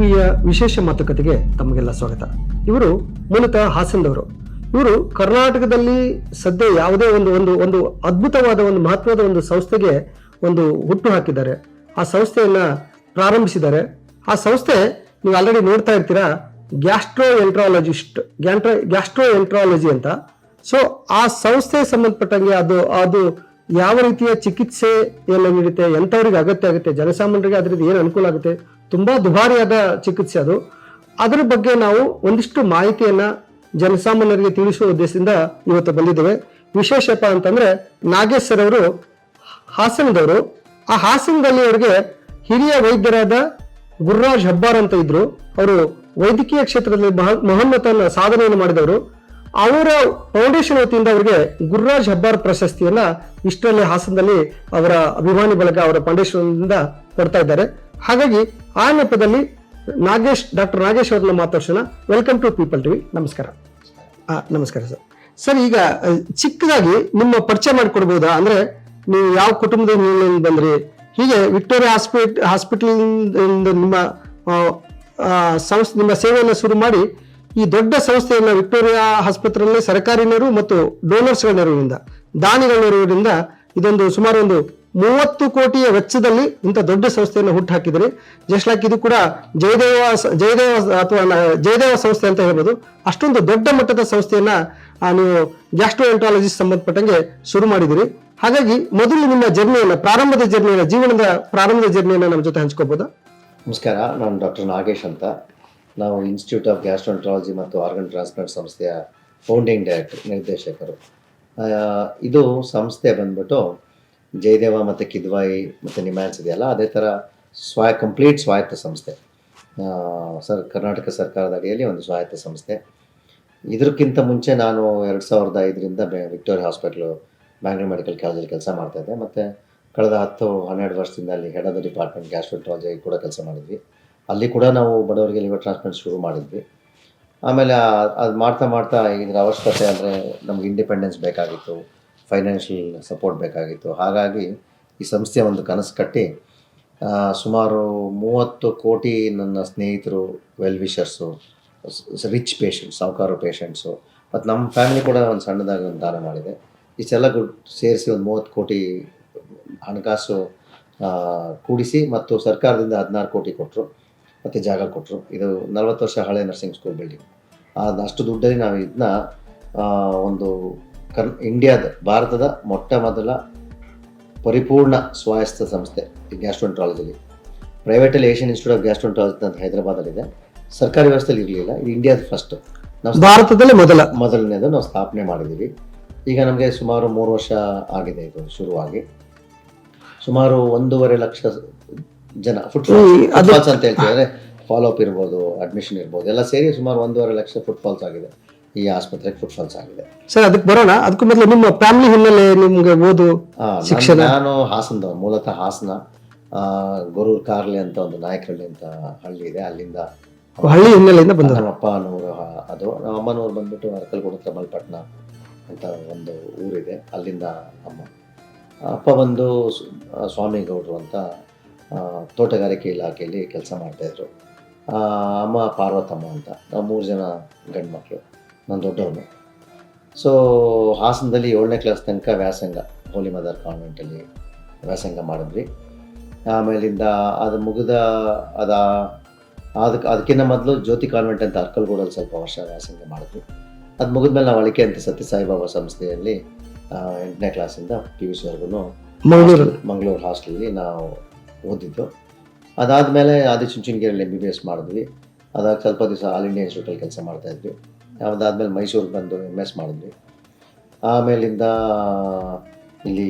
ಟಿವಿಯ ವಿಶೇಷ ಮಾತುಕತೆಗೆ ತಮಗೆಲ್ಲ ಸ್ವಾಗತ. ಇವರು ಮೂಲತಃ ಹಾಸನದವರು. ಇವರು ಕರ್ನಾಟಕದಲ್ಲಿ ಸದ್ಯ ಯಾವುದೇ ಒಂದು ಒಂದು ಒಂದು ಅದ್ಭುತವಾದ ಒಂದು ಮಹತ್ವದ ಒಂದು ಸಂಸ್ಥೆಗೆ ಒಂದು ಹುಟ್ಟು ಹಾಕಿದ್ದಾರೆ. ಆ ಸಂಸ್ಥೆಯನ್ನ ಪ್ರಾರಂಭಿಸಿದ್ದಾರೆ. ಆ ಸಂಸ್ಥೆ ನೀವು ಆಲ್ರೆಡಿ ನೋಡ್ತಾ ಇರ್ತೀರಾ ಗ್ಯಾಸ್ಟ್ರೋ ಎಂಟ್ರಾಲಜಿಸ್ಟ್ ಗ್ಯಾಂಟ್ರ ಗ್ಯಾಸ್ಟ್ರೋ ಎಂಟ್ರಾಲಜಿ ಅಂತ. ಸೊ ಆ ಸಂಸ್ಥೆ ಸಂಬಂಧಪಟ್ಟಂಗೆ ಅದು ಅದು ಯಾವ ರೀತಿಯ ಚಿಕಿತ್ಸೆ ಚಿಕಿತ್ಸೆಯನ್ನು ನೀಡುತ್ತೆ, ಎಂಥವ್ರಿಗೆ ಅಗತ್ಯ ಆಗುತ್ತೆ, ಜನಸಾಮಾನ್ಯರಿಗೆ ಅದರಿಂದ ಏನು ಅನುಕೂಲ ಆಗುತ್ತೆ, ತುಂಬಾ ದುಬಾರಿಯಾದ ಚಿಕಿತ್ಸೆ ಅದು. ಅದರ ಬಗ್ಗೆ ನಾವು ಒಂದಿಷ್ಟು ಮಾಹಿತಿಯನ್ನ ಜನಸಾಮಾನ್ಯರಿಗೆ ತಿಳಿಸುವ ಉದ್ದೇಶದಿಂದ ಇವತ್ತು ಬಂದಿದ್ದೇವೆ. ವಿಶೇಷಪ್ಪ ಅಂತಂದ್ರೆ, ನಾಗೇಶ್ ಸರ್ ಅವರು ಹಾಸನದವರು. ಆ ಹಾಸನದಲ್ಲಿ ಅವರಿಗೆ ಹಿರಿಯ ವೈದ್ಯರಾದ ಗುರುರಾಜ್ ಹಬ್ಬಾರ್ ಅಂತ ಇದ್ರು. ಅವರು ವೈದ್ಯಕೀಯ ಕ್ಷೇತ್ರದಲ್ಲಿ ಮಹ- ಮಹೋನ್ನತ ಸಾಧನೆಯನ್ನು ಮಾಡಿದವರು. ಅವರ ಫೌಂಡೇಶನ್ ವತಿಯಿಂದ ಅವರಿಗೆ ಗುರುರಾಜ್ ಹಬ್ಬಾರ್ ಪ್ರಶಸ್ತಿಯನ್ನ ಇಷ್ಟರಲ್ಲಿ ಹಾಸನದಲ್ಲಿ ಅವರ ಅಭಿಮಾನಿ ಬಳಗ ಅವರ ಫೌಂಡೇಶನ್ ಇಂದ ಕೊಡ್ತಾ ಇದ್ದಾರೆ. ಹಾಗಾಗಿ ಆ ನೆಪದಲ್ಲಿ ನಾಗೇಶ್, ಡಾಕ್ಟರ್ ನಾಗೇಶ್ ಅವ್ರನ್ನ ಮಾತಾಡ್ಸೋಣ. ವೆಲ್ಕಮ್ ಟು ಪೀಪಲ್ ಟಿವಿ ನಮಸ್ಕಾರ. ನಮಸ್ಕಾರ ಸರ್. ಸರ್, ಈಗ ಚಿಕ್ಕದಾಗಿ ನಿಮ್ಮ ಪರಿಚಯ ಮಾಡಿಕೊಡ್ಬೋದಾ? ಅಂದ್ರೆ ನೀವು ಯಾವ ಕುಟುಂಬದಿಂದ ಬಂದ್ರಿ? ಹೀಗೆ ವಿಕ್ಟೋರಿಯಾ ಹಾಸ್ಪಿಟ್ ಹಾಸ್ಪಿಟಲ್ ನಿಮ್ಮ ಸಂಸ್ಥೆ, ನಿಮ್ಮ ಸೇವೆಯನ್ನು ಶುರು ಮಾಡಿ ಈ ದೊಡ್ಡ ಸಂಸ್ಥೆಯನ್ನ ವಿಕ್ಟೋರಿಯಾ ಆಸ್ಪತ್ರೆಯಲ್ಲಿ ಸರ್ಕಾರಿ ನೆರವು ಮತ್ತು ಡೋನರ್ಸ್ಗಳ ನೆರವಿನಿಂದ, ದಾನಿಗಳ ನೆರವಿನಿಂದ ಇದೊಂದು ಸುಮಾರು ಒಂದು ಮೂವತ್ತು ಕೋಟಿಯ ವೆಚ್ಚದಲ್ಲಿ ಇಂಥ ದೊಡ್ಡ ಸಂಸ್ಥೆಯನ್ನು ಹುಟ್ಟು ಹಾಕಿದ್ರಿ ಜಸ್ಟ್ ಲೈಕ್ ಇದು ಕೂಡ ಜಯದೇವ ಜಯದೇವ ಅಥವಾ ಜಯದೇವ ಸಂಸ್ಥೆ ಅಂತ ಹೇಳ್ಬೋದು. ಅಷ್ಟೊಂದು ದೊಡ್ಡ ಮಟ್ಟದ ಸಂಸ್ಥೆಯನ್ನ ನೀವು ಗ್ಯಾಸ್ಟ್ರೋಎಂಟ್ರಾಲಜಿಸ್ಟ್ ಸಂಬಂಧಪಟ್ಟಂಗೆ ಶುರು ಮಾಡಿದಿರಿ ಹಾಗಾಗಿ ಮೊದಲು ನಿಮ್ಮ ಜರ್ನಿಯನ್ನ, ಪ್ರಾರಂಭದ ಜರ್ನಿಯನ್ನ, ಜೀವನದ ಪ್ರಾರಂಭದ ಜರ್ನಿಯನ್ನ ನಮ್ಮ ಜೊತೆ ಹಂಚ್ಕೋಬೋದಾ ನಮಸ್ಕಾರ, ನಾನು ಡಾಕ್ಟರ್ ನಾಗೇಶ್ ಅಂತ. ನಾವು ಇನ್ಸ್ಟಿಟ್ಯೂಟ್ ಆಫ್ ಗ್ಯಾಸ್ಟ್ರೋಂಟ್ರಾಲಜಿ ಮತ್ತು ಆರ್ಗನ್ ಟ್ರಾನ್ಸ್ಪ್ಲಾಂಟ್ ಸಂಸ್ಥೆಯ ಫೌಂಡಿಂಗ್ ಡೈರೆಕ್ಟರ್ ನಿರ್ದೇಶಕರು. ಇದು ಸಂಸ್ಥೆ ಬಂದ್ಬಿಟ್ಟು ಜಯದೇವ ಮತ್ತು ಕಿದ್ವಾಯಿ ಮತ್ತು ನಿಮ್ಯಾನ್ಸ್ ಇದೆಯಲ್ಲ, ಅದೇ ಥರ ಸ್ವಾಯ ಕಂಪ್ಲೀಟ್ ಸ್ವಾಯತ್ತ ಸಂಸ್ಥೆ. ಸರ್, ಕರ್ನಾಟಕ ಸರ್ಕಾರದ ಅಡಿಯಲ್ಲಿ ಒಂದು ಸ್ವಾಯತ್ತ ಸಂಸ್ಥೆ. ಇದಕ್ಕಿಂತ ಮುಂಚೆ ನಾನು ಎರಡು ಸಾವಿರದ ಐದರಿಂದ ಬೆ, ವಿಕ್ಟೋರಿಯಾ ಹಾಸ್ಪಿಟ್ಲು, ಬ್ಯಾಂಗ್ಳೂರ್ ಮೆಡಿಕಲ್ ಕಾಲೇಜಲ್ಲಿ ಕೆಲಸ ಮಾಡ್ತಾಯಿದ್ದೆ ಮತ್ತು ಕಳೆದ ಹತ್ತು, ಹನ್ನೆರಡು ವರ್ಷದಿಂದ ಅಲ್ಲಿ head of the department gastroenterology ಕೂಡ ಕೆಲಸ ಮಾಡಿದ್ವಿ. ಅಲ್ಲಿ ಕೂಡ ನಾವು ಬಡವರಿಗೆ ಲಿವರ್ ಟ್ರಾನ್ಸ್ಪ್ಲಾಂಟ್ ಶುರು ಮಾಡಿದ್ವಿ. ಆಮೇಲೆ ಅದು ಮಾಡ್ತಾ ಮಾಡ್ತಾ ಇದರ ಅವಶ್ಯಕತೆ ಅಂದರೆ ನಮ್ಗೆ ಇಂಡಿಪೆಂಡೆನ್ಸ್ ಬೇಕಾಗಿತ್ತು ಫೈನಾನ್ಷಿಯಲ್ ಸಪೋರ್ಟ್ ಬೇಕಾಗಿತ್ತು. ಹಾಗಾಗಿ ಈ ಸಂಸ್ಥೆ ಒಂದು ಕನಸು ಕಟ್ಟಿ ಸುಮಾರು ಮೂವತ್ತು ಕೋಟಿ ನನ್ನ ಸ್ನೇಹಿತರು ವೆಲ್ ವಿಷರ್ಸು ರಿಚ್ ಪೇಷಂಟ್ಸ್ ಸಾಹುಕಾರ ಪೇಷಂಟ್ಸು ಮತ್ತು ನಮ್ಮ ಫ್ಯಾಮಿಲಿ ಕೂಡ ಒಂದು ಸಣ್ಣದಾಗಿ ಒಂದು ದಾನ ಮಾಡಿದೆ. ಇಷ್ಟೆಲ್ಲ ಗುಡ್ ಸೇರಿಸಿ ಒಂದು ಮೂವತ್ತು ಕೋಟಿ ಹಣಕಾಸು ಕೂಡಿಸಿ ಮತ್ತು ಸರ್ಕಾರದಿಂದ ಹದಿನಾರು ಕೋಟಿ ಕೊಟ್ಟರು ಮತ್ತು ಜಾಗ ಕೊಟ್ಟರು ಇದು ನಲವತ್ತು ವರ್ಷ ಹಳೆ ನರ್ಸಿಂಗ್ ಸ್ಕೂಲ್ ಬಿಲ್ಡಿಂಗ್ ಅದು ಅಷ್ಟು ದುಡ್ಡಲ್ಲಿ ನಾವು ಇದನ್ನ ಒಂದು ಕರ್ ಇಂಡಿಯಾದ ಭಾರತದ ಮೊಟ್ಟ ಮೊದಲ ಪರಿಪೂರ್ಣ ಸ್ವಾಯತ್ತ ಸಂಸ್ಥೆ ಈ ಗ್ಯಾಸ್ಟ್ರೋಂಟ್ರಾಲಜಿಲಿ ಪ್ರೈವೇಟಲ್ಲಿ ಏಷ್ಯನ್ ಇನ್ಸ್ಟಿಟ್ಯೂಟ್ ಆಫ್ ಗ್ಯಾಸ್ಟ್ರೋಂಟ್ರಾಲಜಿ ಅಂತ ಹೈದರಾಬಾದಲ್ಲಿದೆ. ಸರ್ಕಾರಿ ವ್ಯವಸ್ಥೆಯಲ್ಲಿ ಇರಲಿಲ್ಲ ಇದು ಇಂಡಿಯಾದ ಫಸ್ಟ್ ನಾವು ಭಾರತದಲ್ಲೇ ಮೊದಲ. ಮೊದಲನೇದು ನಾವು ಸ್ಥಾಪನೆ ಮಾಡಿದ್ದೀವಿ ಈಗ ನಮಗೆ ಸುಮಾರು ಮೂರು ವರ್ಷ ಆಗಿದೆ ಇದು ಶುರುವಾಗಿ. ಸುಮಾರು ಒಂದೂವರೆ ಲಕ್ಷ ಜನ ಫುಟ್ಬಾಲ್ಸ್ ಫುಟ್ಫಾಲ್ಸ್ ಅಂತ ಹೇಳ್ತಿದ್ದಾರೆ. ಫಾಲೋಅಪ್ ಫಾಲೋ ಅಪ್ ಇರ್ಬೋದು ಅಡ್ಮಿಷನ್ ಇರ್ಬೋದು ಎಲ್ಲ ಸೇರಿ ಸುಮಾರು ಒಂದೂವರೆ ಲಕ್ಷ ಫುಟ್ಬಾಲ್ಸ್ ಆಗಿದೆ. ಈ ಆಸ್ಪತ್ರೆಗೆ ಫುಟ್ಬಾಲ್ಸ್ ಆಗಿದೆ. ಸರ್ ಅದಕ್ಕೆ ಬರೋಣ. ಅದಕ್ಕೂ ಮೊದಲು ನಿಮ್ಮ ಫ್ಯಾಮಿಲಿ ಹಿನ್ನೆಲೆ ನಿಮಗೆ ಓದು ಶಿಕ್ಷಣ? ನಾನು ಹಾಸನದವ ಮೂಲತಃ ಹಾಸನ. ಗೊರೂರು ಕಾರ್ಲಿ ಅಂತ ಒಂದು ನಾಯಕರಳ್ಳಿ ಅಂತ ಹಳ್ಳಿ ಇದೆ. ಅಲ್ಲಿಂದ ಹಳ್ಳಿ ಹಿನ್ನೆಲೆಯಿಂದ ಬಂದ ನಮ್ಮ ಅಪ್ಪನೂರು ಹ- ಅದು ನಮ್ಮ ಅಮ್ಮನವ್ರು ಬಂದ್ಬಿಟ್ಟು ಅರಕಲ್ಗೂಡ ಹತ್ರ ಮಲ್ಪಟ್ನ ಅಂತ ಒಂದು ಊರಿದೆ. ಅಲ್ಲಿಂದ ಅಮ್ಮ ಅಪ್ಪ ಬಂದು ಸ್ವಾಮಿಗೌಡರು ಅಂತ ತೋಟಗಾರಿಕೆ ಇಲಾಖೆಯಲ್ಲಿ ಕೆಲಸ ಮಾಡ್ತಾಯಿದ್ರು ಅಮ್ಮ ಪಾರ್ವತಮ್ಮ ಅಂತ. ನಾವು ಮೂರು ಜನ ಗಂಡು ಮಕ್ಕಳು ನಾನು ದೊಡ್ಡವನು. ಸೊ ಹಾಸನದಲ್ಲಿ ಏಳನೇ ಕ್ಲಾಸ್ ತನಕ ವ್ಯಾಸಂಗ ಹೋಲಿ ಮದರ್ ಕಾನ್ವೆಂಟಲ್ಲಿ ವ್ಯಾಸಂಗ ಮಾಡಿದ್ವಿ. ಆಮೇಲಿಂದ ಅದು ಮುಗಿದ ಅದ ಅದಕ್ಕೆ ಅದಕ್ಕಿಂತ ಮೊದಲು ಜ್ಯೋತಿ ಕಾನ್ವೆಂಟ್ ಅಂತ ಅರ್ಕಲ್ಗೂಡಲ್ಲಿ ಸ್ವಲ್ಪ ವರ್ಷ ವ್ಯಾಸಂಗ ಮಾಡಿದ್ವಿ. ಅದು ಮುಗಿದ್ಮೇಲೆ ನಾವು ಅಳಿಕೆ ಅಂತ ಸತ್ಯ ಸಾಯಿಬಾಬಾ ಸಂಸ್ಥೆಯಲ್ಲಿ ಎಂಟನೇ ಕ್ಲಾಸಿಂದ ಪಿ ಯು ಸಿವರೆಗೂ ಮಂಗಳೂರು ಮಂಗಳೂರು ಹಾಸ್ಟೆಲಲ್ಲಿ ನಾವು ಓದಿದ್ದು. ಅದಾದಮೇಲೆ ಆದಿಚುಂಚನಗಿರಿಯಲ್ಲಿ ಎಂ ಬಿ ಬಿ ಎಸ್ ಮಾಡಿದ್ವಿ. ಅದಾಗ ಸ್ವಲ್ಪ ದಿವಸ ಆಲ್ ಇಂಡಿಯಾ ಇನ್ಸ್ಟಿಟ್ಯೂಟಲ್ಲಿ ಕೆಲಸ ಮಾಡ್ತಾಯಿದ್ವಿ ಅದಾದಮೇಲೆ ಮೈಸೂರಿಗೆ ಬಂದು ಎಂ ಎಸ್ ಮಾಡಿದ್ವಿ. ಆಮೇಲಿಂದ ಇಲ್ಲಿ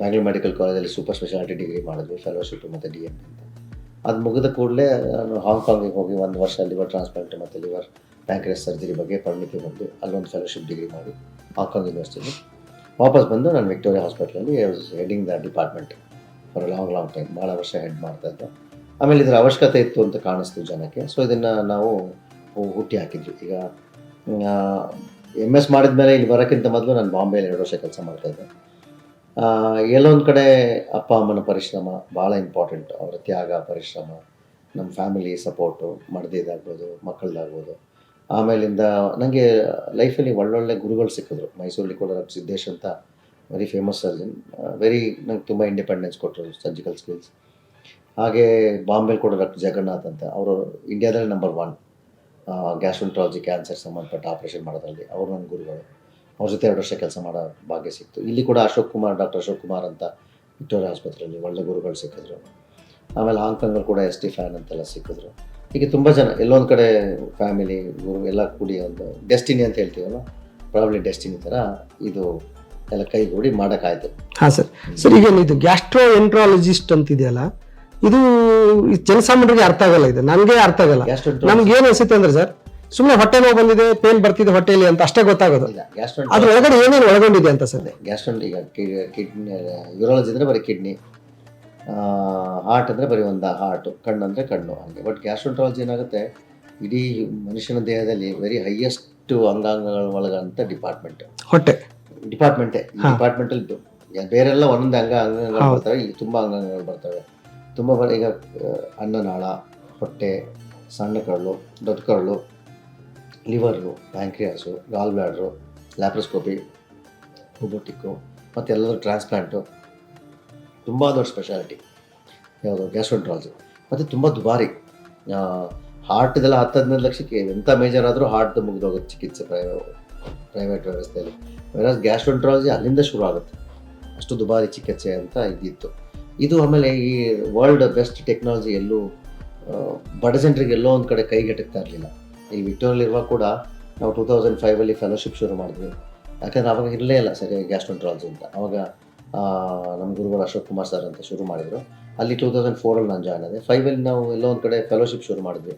ಬ್ಯಾಂಗ್ಳೂರ್ ಮೆಡಿಕಲ್ ಕಾಲೇಜಲ್ಲಿ ಸೂಪರ್ ಸ್ಪೆಷಾಲಿಟಿ ಡಿಗ್ರಿ ಮಾಡಿದ್ವಿ ಫೆಲೋಶಿಪ್ ಮತ್ತು ಡಿ ಎಂ ಅದು ಮುಗಿದ ಕೂಡಲೇ ನಾನು ಹಾಂಗ್ಕಾಂಗಿಗೆ ಹೋಗಿ ಒಂದು ವರ್ಷ ಲಿವರ್ ಟ್ರಾನ್ಸ್ಪ್ಲಾಂಟ್ ಮತ್ತು ಲಿವರ್ ಪ್ಯಾಂಕ್ರೆಸ್ ಸರ್ಜರಿ ಬಗ್ಗೆ ಪರಿಣಿತಿ ಬಂದು ಅಲ್ಲೊಂದು ಫೆಲೋಶಿಪ್ ಡಿಗ್ರಿ ಮಾಡಿ ಹಾಂಗ್ಕಾಂಗ್ ಯೂನಿವರ್ಸಿಟಿಲಿ ವಾಪಸ್ ಬಂದು ನಾನು ವಿಕ್ಟೋರಿಯಾ ಹಾಸ್ಪಿಟ್ಲಲ್ಲಿ heading the department for long long time ಭಾಳ ವರ್ಷ ಹೆಡ್ ಮಾಡ್ತಾ ಇದ್ದೆ. ಆಮೇಲೆ ಇದರ ಅವಶ್ಯಕತೆ ಇತ್ತು ಅಂತ ಕಾಣಿಸ್ತು ಜನಕ್ಕೆ. ಸೊ ಇದನ್ನು ನಾವು ಹುಟ್ಟಿ ಹಾಕಿದ್ವಿ. ಈಗ ಎಂ ಎಸ್ ಮಾಡಿದ್ಮೇಲೆ ಇಲ್ಲಿ ಬರೋಕ್ಕಿಂತ ಮೊದಲು ನಾನು ಬಾಂಬೆಯಲ್ಲಿ ಎರಡು ವರ್ಷ ಕೆಲಸ ಮಾಡ್ತಾಯಿದ್ದೆ ಎಲ್ಲೊಂದು ಕಡೆ ಅಪ್ಪ, ಅಮ್ಮನ ಪರಿಶ್ರಮ, ಭಾಳ ಇಂಪಾರ್ಟೆಂಟ್ ಅವರ ತ್ಯಾಗ, ಪರಿಶ್ರಮ, ನಮ್ಮ ಫ್ಯಾಮಿಲಿ ಸಪೋರ್ಟು ಮಡದಿದ್ದಾಗ್ಬೋದು ಮಕ್ಕಳದಾಗ್ಬೋದು. ಆಮೇಲಿಂದ ನನಗೆ ಲೈಫಲ್ಲಿ ಒಳ್ಳೊಳ್ಳೆ ಗುರುಗಳು ಸಿಕ್ಕಿದ್ರು. ಮೈಸೂರಲ್ಲಿ ಕೂಡ ಸಿದ್ದೇಶ್ ಅಂತ ವೆರಿ ಫೇಮಸ್ ಸರ್ಜನ್ ವೆರಿ ನಂಗೆ ತುಂಬ ಇಂಡಿಪೆಂಡೆನ್ಸ್ ಕೊಟ್ಟರು ಸರ್ಜಿಕಲ್ ಸ್ಕಿಲ್ಸ್ ಹಾಗೆ ಬಾಂಬೆಲಿ ಕೂಡ ಡಾಕ್ಟರ್ ಜಗನ್ನಾಥ್ ಅಂತ, ಅವರು ಇಂಡಿಯಾದಲ್ಲಿ ನಂಬರ್ ಒನ್ ಗ್ಯಾಸ್ಟ್ರೋಂಟ್ರಾಲಜಿ ಕ್ಯಾನ್ಸರ್ ಸಂಬಂಧಪಟ್ಟ ಆಪರೇಷನ್ ಮಾಡೋದ್ರಲ್ಲಿ. ಅವರು ನನ್ನ ಗುರುಗಳು. ಅವ್ರ ಜೊತೆ ಎರಡು ವರ್ಷ ಕೆಲಸ ಮಾಡೋ ಭಾಗ್ಯ ಸಿಕ್ತು. ಇಲ್ಲಿ ಕೂಡ ಅಶೋಕ್ ಕುಮಾರ್ ಡಾಕ್ಟರ್ ಅಶೋಕ್ ಕುಮಾರ್ ಅಂತ ವಿಕ್ಟೋರಿಯಾ ಆಸ್ಪತ್ರೆಯಲ್ಲಿ ಒಳ್ಳೆ ಗುರುಗಳು ಸಿಕ್ಕಿದ್ರು. ಆಮೇಲೆ ಹಾಂಗ್ಕಾಂಗಲ್ಲಿ ಕೂಡ ಎಸ್ ಟಿ ಫ್ಯಾನ್ ಅಂತೆಲ್ಲ ಸಿಕ್ಕಿದ್ರು. ಹೀಗೆ ತುಂಬ ಜನ, ಎಲ್ಲೊಂದು ಕಡೆ ಫ್ಯಾಮಿಲಿ ಗುರು, ಎಲ್ಲ ಕೂಡಿ ಒಂದು ಡೆಸ್ಟಿನಿ ಅಂತ ಹೇಳ್ತೀವಲ್ಲ? ಪ್ರಾಬ್ಲಿ ಡೆಸ್ಟಿನಿ ಥರ ಇದು ಎಲ್ಲ ಕೈಗೂಡಿ ಮಾಡೋಕ್ಕಾಯ್ತು. ಹಾಂ ಸರ್. ಸರ್ ಈಗ ಇದು ಗ್ಯಾಸ್ಟ್ರೋ ಎಂಟ್ರಾಲಜಿಸ್ಟ್ ಅಂತ ಇದೆಯಲ್ಲ ಇದು ಜನಸಾಮಾನ್ಯರಿಗೆ ಅರ್ಥ ಆಗಲ್ಲ ಇದು. ನನಗೆ ಅರ್ಥ ಆಗಲ್ಲ. ನಮ್ಗೆ ಏನು ಅನಿಸುತ್ತೆ ಅಂದ್ರೆ ಸರ್ ಸುಮ್ಮನೆ ಹೊಟ್ಟೆ ನೋವು ಬಂದಿದೆ ಪೇನ್ ಬರ್ತಿದೆ ಹೊಟ್ಟೆಯಲ್ಲಿ ಅಂತ ಅಷ್ಟೇ ಗೊತ್ತಾಗೋದು. ಅದ್ರ ಒಳಗಡೆ ಏನೇನು ಒಳಗೊಂಡಿದೆ ಅಂತ ಸರ್? ಗ್ಯಾಸ್ಟ್ರೋ ಈಗ ಕಿಡ್ನಿ ಯೂರಾಲಜಿ ಅಂದರೆ ಬರೀ ಕಿಡ್ನಿ ಹಾರ್ಟ್ ಅಂದರೆ ಬರೀ ಒಂದು ಹಾರ್ಟು ಕಣ್ಣು ಅಂದ್ರೆ ಕಣ್ಣು ಹಾಗೆ. ಬಟ್ ಗ್ಯಾಸ್ಟ್ರೋಂಟ್ರಾಲಜಿ ಏನಾಗುತ್ತೆ ಇಡೀ ಮನುಷ್ಯನ ದೇಹದಲ್ಲಿ ವೆರಿ ಹೈಯೆಸ್ಟ್ ಅಂಗಾಂಗಗಳ ಒಳಗಂತ ಡಿಪಾರ್ಟ್ಮೆಂಟ್ ಹೊಟ್ಟೆ. ಡಿಪಾರ್ಟ್ಮೆಂಟೇ. ಡಿಪಾರ್ಟ್ಮೆಂಟ್ ಅಲ್ಲಿ ಬೇರೆಲ್ಲ ಒಂದೊಂದು ಅಂಗ ಅಂಗಗಳು. ಬರ್ತವೆ. ಇಲ್ಲಿ ತುಂಬಾ ಅಂಗಗಳು ಬರ್ತವೆ. ತುಂಬಾ ಬರೀ ಈಗ ಅನ್ನನಾಳ ಹೊಟ್ಟೆ ಸಣ್ಣ ಕರಳು ದೊಡ್ಡ ಕರಳು liver pancreas gall bladder laparoscopy robotic ಮತ್ತು ಎಲ್ಲದೂ ಟ್ರಾನ್ಸ್ಪ್ಲಾಂಟು. ತುಂಬ ದೊಡ್ಡ ಸ್ಪೆಷಾಲಿಟಿ. ಯಾವುದು? ಗ್ಯಾಸ್ಟ್ರೋಂಟ್ರಾಲಜಿ. ಮತ್ತು ತುಂಬ ದುಬಾರಿ. ಹಾರ್ಟ್ದೆಲ್ಲ ಹತ್ತು ಹದಿನೈದು ಲಕ್ಷಕ್ಕೆ ಎಂಥ ಮೇಜರ್ ಆದರೂ ಹಾರ್ಟ್ ಮುಗಿದೋಗುತ್ತೆ ಚಿಕಿತ್ಸೆ ಪ್ರೈವೇಟ್ ವ್ಯವಸ್ಥೆಯಲ್ಲಿ. ವೆರಾಸ್ ಗ್ಯಾಸ್ಟ್ರೋಂಟ್ರಾಲಜಿ ಅಲ್ಲಿಂದ ಶುರು ಆಗುತ್ತೆ ಅಷ್ಟು ದುಬಾರಿ ಚಿಕಿತ್ಸೆ ಅಂತ ಇದ್ದಿತ್ತು ಇದು ಆಮೇಲೆ ಈ ವರ್ಲ್ಡ್ ಬೆಸ್ಟ್ ಟೆಕ್ನಾಲಜಿ ಎಲ್ಲೂ ಬಡ ಜನರಿಗೆ ಎಲ್ಲೋ ಒಂದು ಕಡೆ ಕೈಗೆಟಕ್ತಾ ಇರಲಿಲ್ಲ. ಈ ವಿಕ್ಟೋರಿಯಲ್ಲಿರುವಾಗ ಕೂಡ ನಾವು ಟೂ ತೌಸಂಡ್ ಫೈವಲ್ಲಿ ಫೆಲೋಶಿಪ್ ಶುರು ಮಾಡಿದ್ವಿ. ಯಾಕಂದ್ರೆ ಅವಾಗ ಇರಲೇ ಇಲ್ಲ ಸರಿ ಗ್ಯಾಸ್ಟ್ರೋಂಟ್ರಾಲಜಿ ಅಂತ. ಅವಾಗ ನಮ್ಮ ಗುರುಗಳು ಅಶೋಕ್ ಕುಮಾರ್ ಸರ್ ಅಂತ ಶುರು ಮಾಡಿದರು. ಅಲ್ಲಿ ಟೂ ತೌಸಂಡ್ ಫೋರಲ್ಲಿ ನಾನು ಜಾಯ್ನ್ ಆದೆ. ಫೈವಲ್ಲಿ ನಾವು ಎಲ್ಲೋ ಒಂದು ಕಡೆ ಫೆಲೋಶಿಪ್ ಶುರು ಮಾಡಿದ್ವಿ